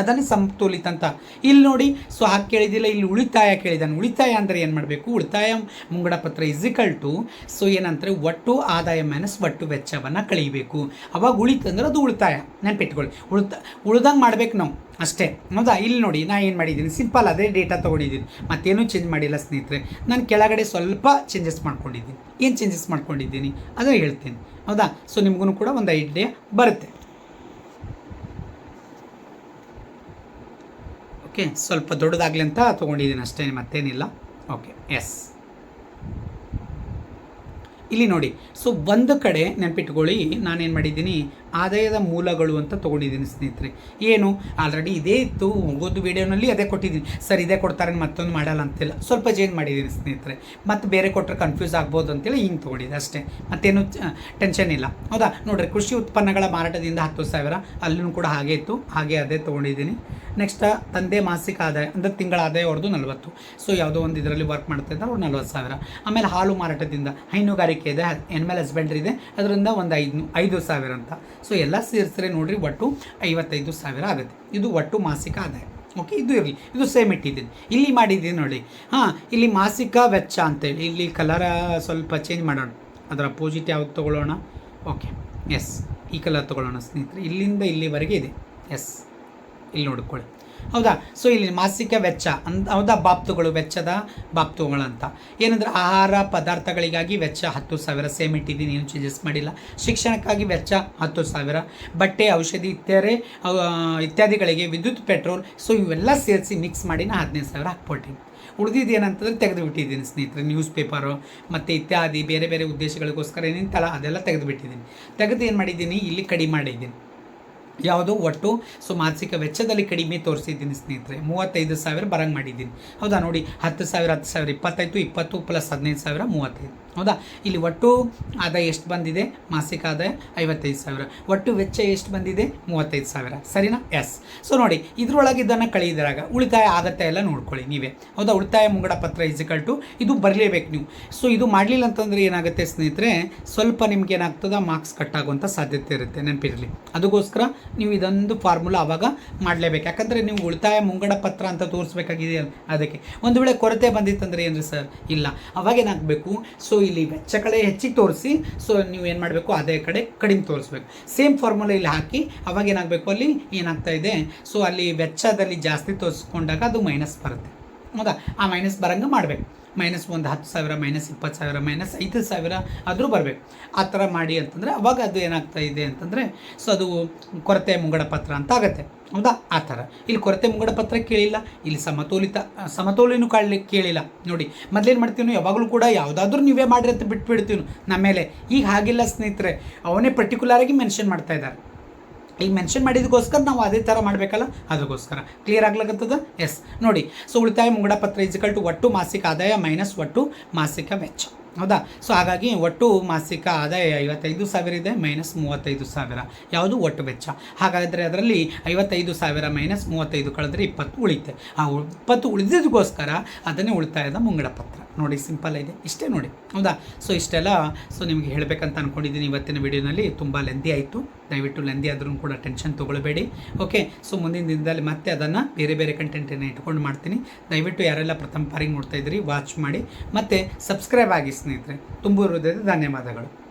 ಅದನ್ನು ಸಮತೋಲಿತ ಅಂತ ಇಲ್ಲಿ ನೋಡಿ ಸೊ ಹಾಗೆ ಕೇಳಿದಿಲ್ಲ ಇಲ್ಲಿ ಉಳಿತಾಯ ಕೇಳಿದಾನೆ ಉಳಿತಾಯ ಅಂದರೆ ಏನು ಮಾಡಬೇಕು? ಉಳಿತಾಯ ಮುಂಗಡ ಪತ್ರ ಇಸಿಕಲ್ ಟು ಸೊ ಏನಂತಾರೆ ಒಟ್ಟು ಆದಾಯ ಮೈನಸ್ ಒಟ್ಟು ವೆಚ್ಚವನ್ನು ಕಳೀಬೇಕು ಅವಾಗ ಉಳಿತಂದ್ರೆ ಅದು ಉಳಿತಾಯ. ನೆನ್ಪಿಟ್ಕೊಳ್ಳಿ. ಉಳಿತ, ಉಳ್ದಂಗೆ ಮಾಡ್ಬೇಕು ನಾವು. ಅಷ್ಟೇ. ಹೌದಾ? ಇಲ್ಲಿ ನೋಡಿ ನಾನು ಏನು ಮಾಡಿದ್ದೀನಿ? ಸಿಂಪಲ್ ಅದೇ ಡೇಟಾ ತೊಗೊಂಡಿದ್ದೀನಿ. ಮತ್ತೇನೂ ಚೇಂಜ್ ಮಾಡಿಲ್ಲ ಸ್ನೇಹಿತರೆ. ನಾನು ಕೆಳಗಡೆ ಸ್ವಲ್ಪ ಚೇಂಜಸ್ ಮಾಡ್ಕೊಂಡಿದ್ದೀನಿ. ಏನು ಚೇಂಜಸ್ ಮಾಡ್ಕೊಂಡಿದ್ದೀನಿ? ಅದನ್ನು ಹೇಳ್ತೀನಿ. ಹೌದಾ? ಸೊ ನಿಮಗೂ ಕೂಡ ಒಂದು ಐಡಿಯಾ ಬರುತ್ತೆ. ಓಕೆ, ಸ್ವಲ್ಪ ದೊಡ್ಡದಾಗಲಿ ಅಂತ ತೊಗೊಂಡಿದ್ದೀನಿ ಅಷ್ಟೇ, ಮತ್ತೇನಿಲ್ಲ. Okay, yes. ಇಲ್ಲಿ ನೋಡಿ, ಸೊ ಒಂದು ಕಡೆ ನೆನಪಿಟ್ಕೊಳ್ಳಿ, ನಾನೇನು ಮಾಡಿದ್ದೀನಿ ಆದಾಯದ ಮೂಲಗಳು ಅಂತ ತೊಗೊಂಡಿದ್ದೀನಿ ಸ್ನೇಹಿತರೆ. ಏನು? ಆಲ್ರೆಡಿ ಇದೇ ಇತ್ತು. ಹೋಗೋದು ವೀಡಿಯೋನಲ್ಲಿ ಅದೇ ಕೊಟ್ಟಿದ್ದೀನಿ. ಸರ್, ಇದೇ ಕೊಡ್ತಾರೆ ಮತ್ತೊಂದು ಮಾಡಲ್ಲ ಅಂತಿಲ್ಲ. ಸ್ವಲ್ಪ ಚೇಂಜ್ ಮಾಡಿದ್ದೀನಿ ಸ್ನೇಹಿತರೆ. ಮತ್ತು ಬೇರೆ ಕೊಟ್ಟರೆ ಕನ್ಫ್ಯೂಸ್ ಆಗ್ಬೋದು ಅಂತೇಳಿ ಹಿಂಗೆ ತೊಗೊಂಡಿದ್ದೆ ಅಷ್ಟೇ. ಮತ್ತೇನು ಟೆನ್ಷನ್ ಇಲ್ಲ. ಹೌದಾ? ನೋಡಿರಿ, ಕೃಷಿ ಉತ್ಪನ್ನಗಳ ಮಾರಾಟದಿಂದ ಹತ್ತು ಸಾವಿರ. ಅಲ್ಲೂ ಕೂಡ ಹಾಗೆ ಇತ್ತು. ಹಾಗೆ ಅದೇ ತೊಗೊಂಡಿದ್ದೀನಿ. ನೆಕ್ಸ್ಟ್ ತಂದೆ ಮಾಸಿಕ ಆದಾಯ, ಅಂದರೆ ತಿಂಗಳ ಆದಾಯ ಅವ್ರದ್ದು ನಲ್ವತ್ತು. ಸೊ ಯಾವುದೋ ಒಂದು ಇದರಲ್ಲಿ ವರ್ಕ್ ಮಾಡ್ತಾ ಇದ್ದಾರೆ, ಅವ್ರು ನಲ್ವತ್ತು ಸಾವಿರ. ಆಮೇಲೆ ಹಾಲು ಮಾರಾಟದಿಂದ ಹೈನುಗಾರಿಕೆ ಇದೆ. ಎನ್ಮೇಲೆ ಹಸ್ಬೆಂಡ್ರಿ ಇದೆ ಅದರಿಂದ ಒಂದು ಐದು ಐದು ಸಾವಿರ ಅಂತ. ಸೊ ಎಲ್ಲ ಸೇರಿಸಿದ್ರೆ ನೋಡಿರಿ ಒಟ್ಟು ಐವತ್ತೈದು ಸಾವಿರ ಆಗುತ್ತೆ. ಇದು ಒಟ್ಟು ಮಾಸಿಕ ಆದಾಯ. ಓಕೆ ಇದು ಇರಲಿ. ಇದು ಸೇಮ್ ಇಟ್ಟಿದ್ದೀನಿ. ಇಲ್ಲಿ ಮಾಡಿದ್ದೀನಿ ನೋಡಿ. ಹಾಂ, ಇಲ್ಲಿ ಮಾಸಿಕ ವೆಚ್ಚ ಅಂತೇಳಿ. ಇಲ್ಲಿ ಕಲರ ಸ್ವಲ್ಪ ಚೇಂಜ್ ಮಾಡೋಣ. ಅದರ ಅಪೋಸಿಟ್ ಯಾವ್ದು ತೊಗೊಳ್ಳೋಣ? ಓಕೆ ಎಸ್ ಈ ಕಲರ್ ತೊಗೊಳ್ಳೋಣ ಸ್ನೇಹಿತರೆ. ಇಲ್ಲಿಂದ ಇಲ್ಲಿವರೆಗೆ ಇದೆ. ಎಸ್ ಇಲ್ಲಿ ನೋಡ್ಕೊಳ್ಳಿ. ಹೌದಾ? ಸೊ ಇಲ್ಲಿ ಮಾಸಿಕ ವೆಚ್ಚ ಅಂತ ಹೌದಾ? ಬಾಪ್ತುಗಳು ವೆಚ್ಚದ ಬಾಪ್ತುಗಳಂತ. ಏನಂದ್ರೆ ಆಹಾರ ಪದಾರ್ಥಗಳಿಗಾಗಿ ವೆಚ್ಚ ಹತ್ತು ಸಾವಿರ, ಸೇಮ್ ಇಟ್ಟಿದ್ದೀನಿ, ಏನು ಚೇಂಜಸ್ ಮಾಡಿಲ್ಲ. ಶಿಕ್ಷಣಕ್ಕಾಗಿ ವೆಚ್ಚ ಹತ್ತು ಸಾವಿರ, ಬಟ್ಟೆ, ಔಷಧಿ ಇತ್ಯಾದಿ ಇತ್ಯಾದಿಗಳಿಗೆ ವಿದ್ಯುತ್, ಪೆಟ್ರೋಲ್ ಸೊ ಇವೆಲ್ಲ ಸೇರಿಸಿ ಮಿಕ್ಸ್ ಮಾಡಿ ನಾ ಹದಿನೈದು ಸಾವಿರ ಹಾಕ್ಬಿಟ್ಟಿನಿ ಉಳಿದಿದ್ದು ಏನಂತಂದ್ರೆ ತೆಗೆದು ಬಿಟ್ಟಿದ್ದೀನಿ ಸ್ನೇಹಿತರೆ ನ್ಯೂಸ್ ಪೇಪರು ಮತ್ತು ಇತ್ಯಾದಿ ಬೇರೆ ಬೇರೆ ಉದ್ದೇಶಗಳಿಗೋಸ್ಕರ ಏನಿಂತಲ್ಲ ಅದೆಲ್ಲ ತೆಗೆದು ಬಿಟ್ಟಿದ್ದೀನಿ ತೆಗೆದು ಏನು ಮಾಡಿದ್ದೀನಿ? ಇಲ್ಲಿ ಕಡಿಮೆ ಮಾಡಿದ್ದೀನಿ. ಯಾವುದು ಒಟ್ಟು, ಸೊ ಮಾಸಿಕ ವೆಚ್ಚದಲ್ಲಿ ಕಡಿಮೆ ತೋರಿಸಿದ್ದೀನಿ ಸ್ನೇಹಿತರೆ. ಮೂವತ್ತೈದು ಸಾವಿರ ಬರಂಗೆ ಮಾಡಿದ್ದೀನಿ. ಹೌದಾ? ನೋಡಿ, ಹತ್ತು ಸಾವಿರ ಹತ್ತು ಸಾವಿರ, ಇಪ್ಪತ್ತೈದು, ಇಪ್ಪತ್ತು ಪ್ಲಸ್ ಹದಿನೈದು ಸಾವಿರ, ಮೂವತ್ತೈದು. ಹೌದಾ? ಇಲ್ಲಿ ಒಟ್ಟು ಆದಾಯ ಎಷ್ಟು ಬಂದಿದೆ? ಮಾಸಿಕ ಆದಾಯ ಐವತ್ತೈದು ಸಾವಿರ. ಒಟ್ಟು ವೆಚ್ಚ ಎಷ್ಟು ಬಂದಿದೆ? ಮೂವತ್ತೈದು ಸಾವಿರ. ಸರಿನಾ? ಎಸ್ ಸೊ ನೋಡಿ, ಇದರೊಳಗೆ ಇದನ್ನು ಕಳೆಯಿದ್ರಾಗ ಉಳಿತಾಯ ಆಗತ್ತೆ ಎಲ್ಲ ನೋಡ್ಕೊಳ್ಳಿ ನೀವೇ. ಹೌದಾ? ಉಳಿತಾಯ ಮುಂಗಡ ಪತ್ರ ಇಸಿಕಲ್ ಟು ಇದು ಬರಲೇಬೇಕು ನೀವು. ಸೊ ಇದು ಮಾಡಲಿಲ್ಲ ಅಂತಂದರೆ ಏನಾಗುತ್ತೆ ಸ್ನೇಹಿತರೆ, ಸ್ವಲ್ಪ ನಿಮ್ಗೆ ಏನಾಗ್ತದ? ಮಾರ್ಕ್ಸ್ ಕಟ್ ಆಗುವಂಥ ಸಾಧ್ಯತೆ ಇರುತ್ತೆ. ನೆನಪಿರಲಿ. ಅದಕ್ಕೋಸ್ಕರ ನೀವು ಇದೊಂದು ಫಾರ್ಮುಲಾ ಆವಾಗ ಮಾಡಲೇಬೇಕು. ಯಾಕಂದರೆ ನೀವು ಉಳಿತಾಯ ಮುಂಗಡ ಪತ್ರ ಅಂತ ತೋರಿಸ್ಬೇಕಾಗಿದೆ ಅದಕ್ಕೆ. ಒಂದು ವೇಳೆ ಕೊರತೆ ಬಂದಿತ್ತಂದರೆ ಏನು ರೀ ಸರ್? ಇಲ್ಲ. ಅವಾಗೇನಾಗಬೇಕು ಸೊ ಇಲ್ಲಿ ವೆಚ್ಚ ಕಡೆ ಹೆಚ್ಚಿಗೆ ತೋರಿಸಿ ಸೊ ನೀವು ಏನು ಮಾಡಬೇಕು? ಅದೇ ಕಡೆ ಕಡಿಮೆ ತೋರಿಸ್ಬೇಕು. ಸೇಮ್ ಫಾರ್ಮುಲಾ ಇಲ್ಲಿ ಹಾಕಿ, ಅವಾಗ ಏನಾಗಬೇಕು ಅಲ್ಲಿ? ಏನಾಗ್ತಾ ಇದೆ? ಸೊ ಅಲ್ಲಿ ವೆಚ್ಚದಲ್ಲಿ ಜಾಸ್ತಿ ತೋರಿಸ್ಕೊಂಡಾಗ ಅದು ಮೈನಸ್ ಬರುತ್ತೆ. ಹೌದಾ? ಆ ಮೈನಸ್ ಬರಂಗೆ ಮಾಡಬೇಕು. ಮೈನಸ್ ಒಂದು ಹತ್ತು ಸಾವಿರ, ಮೈನಸ್ ಇಪ್ಪತ್ತು ಸಾವಿರ, ಮೈನಸ್ ಐದು ಸಾವಿರ ಆದರೂ ಬರಬೇಕು. ಆ ಥರ ಮಾಡಿ ಅಂತಂದರೆ ಅವಾಗ ಅದು ಏನಾಗ್ತಾ ಇದೆ ಅಂತಂದರೆ ಸೊ ಅದು ಕೊರತೆ ಮುಂಗಡ ಪತ್ರ ಅಂತ ಆಗುತ್ತೆ. ಹೌದಾ? ಆ ಥರ. ಇಲ್ಲಿ ಕೊರತೆ ಮುಂಗಡ ಪತ್ರ ಕೇಳಿಲ್ಲ, ಇಲ್ಲಿ ಸಮತೋಲಿತ, ಸಮತೋಲಿನೂ ಕಾಡ್ಲಿಕ್ಕೆ ಕೇಳಿಲ್ಲ. ನೋಡಿ, ಮೊದಲೇನು ಮಾಡ್ತೀವಿ ಯಾವಾಗಲೂ ಕೂಡ ಯಾವುದಾದ್ರೂ ನೀವೇ ಮಾಡಿರಿ ಅಂತ ಬಿಟ್ಬಿಡ್ತೀವಿ ನಮ್ಮ ಮೇಲೆ ಈಗ ಹಾಗಿಲ್ಲ ಸ್ನೇಹಿತರೆ, ಅವನೇ ಪರ್ಟಿಕ್ಯುಲರಾಗಿ ಮೆನ್ಷನ್ ಮಾಡ್ತಾ ಇದ್ದಾರೆ. ಈಗ ಮೆನ್ಷನ್ ಮಾಡಿದಕ್ಕೋಸ್ಕರ ನಾವು ಅದೇ ಥರ ಮಾಡಬೇಕಲ್ಲ? ಅದಕ್ಕೋಸ್ಕರ. ಕ್ಲಿಯರ್ ಆಗ್ಲಾಗತ್ತದ ಎಸ್ ನೋಡಿ ಸೊ ಉಳಿತಾಯ ಮುಂಗಡ ಪತ್ರ ಇಜಿಕಲ್ ಟು ಒಟ್ಟು ಮಾಸಿಕ ಆದಾಯ ಮೈನಸ್ ಒಟ್ಟು ಮಾಸಿಕ ವೆಚ್ಚ. ಹೌದಾ? ಸೊ ಹಾಗಾಗಿ ಒಟ್ಟು ಮಾಸಿಕ ಆದಾಯ ಐವತ್ತೈದು ಸಾವಿರ ಇದೆ ಮೈನಸ್ ಮೂವತ್ತೈದು ಸಾವಿರ. ಯಾವುದು? ಒಟ್ಟು ವೆಚ್ಚ. ಹಾಗಾದರೆ ಅದರಲ್ಲಿ ಐವತ್ತೈದು ಸಾವಿರ ಮೈನಸ್ ಮೂವತ್ತೈದು ಕಳೆದ್ರೆ ಇಪ್ಪತ್ತು ಉಳಿತೆ ಆ ಇಪ್ಪತ್ತು ಉಳಿದಿದ್ದಕ್ಕೋಸ್ಕರ ಅದನ್ನೇ ಉಳಿತಾಯದ ಮುಂಗಡ ಪತ್ರ. ನೋಡಿ ಸಿಂಪಲ್ ಇದೆ. ಇಷ್ಟೇ ನೋಡಿ. ಹೌದಾ? ಸೊ ಇಷ್ಟೆಲ್ಲ. ಸೊ ನಿಮಗೆ ಹೇಳಬೇಕಂತ ಅಂದ್ಕೊಂಡಿದ್ದೀನಿ ಇವತ್ತಿನ ವಿಡಿಯೋನಲ್ಲಿ. ತುಂಬ ಲೆಂದಿ ಆಯಿತು. ದಯವಿಟ್ಟು ಲೆಂದಿ ಆದ್ರೂ ಕೂಡ ಟೆನ್ಷನ್ ತೊಗೊಳ್ಬೇಡಿ. ಓಕೆ ಸೊ ಮುಂದಿನ ದಿನದಲ್ಲಿ ಮತ್ತೆ ಅದನ್ನು ಬೇರೆ ಬೇರೆ ಕಂಟೆಂಟನ್ನು ಇಟ್ಕೊಂಡು ಮಾಡ್ತೀನಿ. ದಯವಿಟ್ಟು ಯಾರೆಲ್ಲ ಪ್ರಥಮ ಬಾರಿಗೆ ನೋಡ್ತಾ ಇದ್ದೀರಿ ವಾಚ್ ಮಾಡಿ. ಮತ್ತು ಸಬ್ಸ್ಕ್ರೈಬ್ ಆಗಿ ಸ್ನೇಹಿತರೆ. ತುಂಬ ಹೃದಯದ ಧನ್ಯವಾದಗಳು.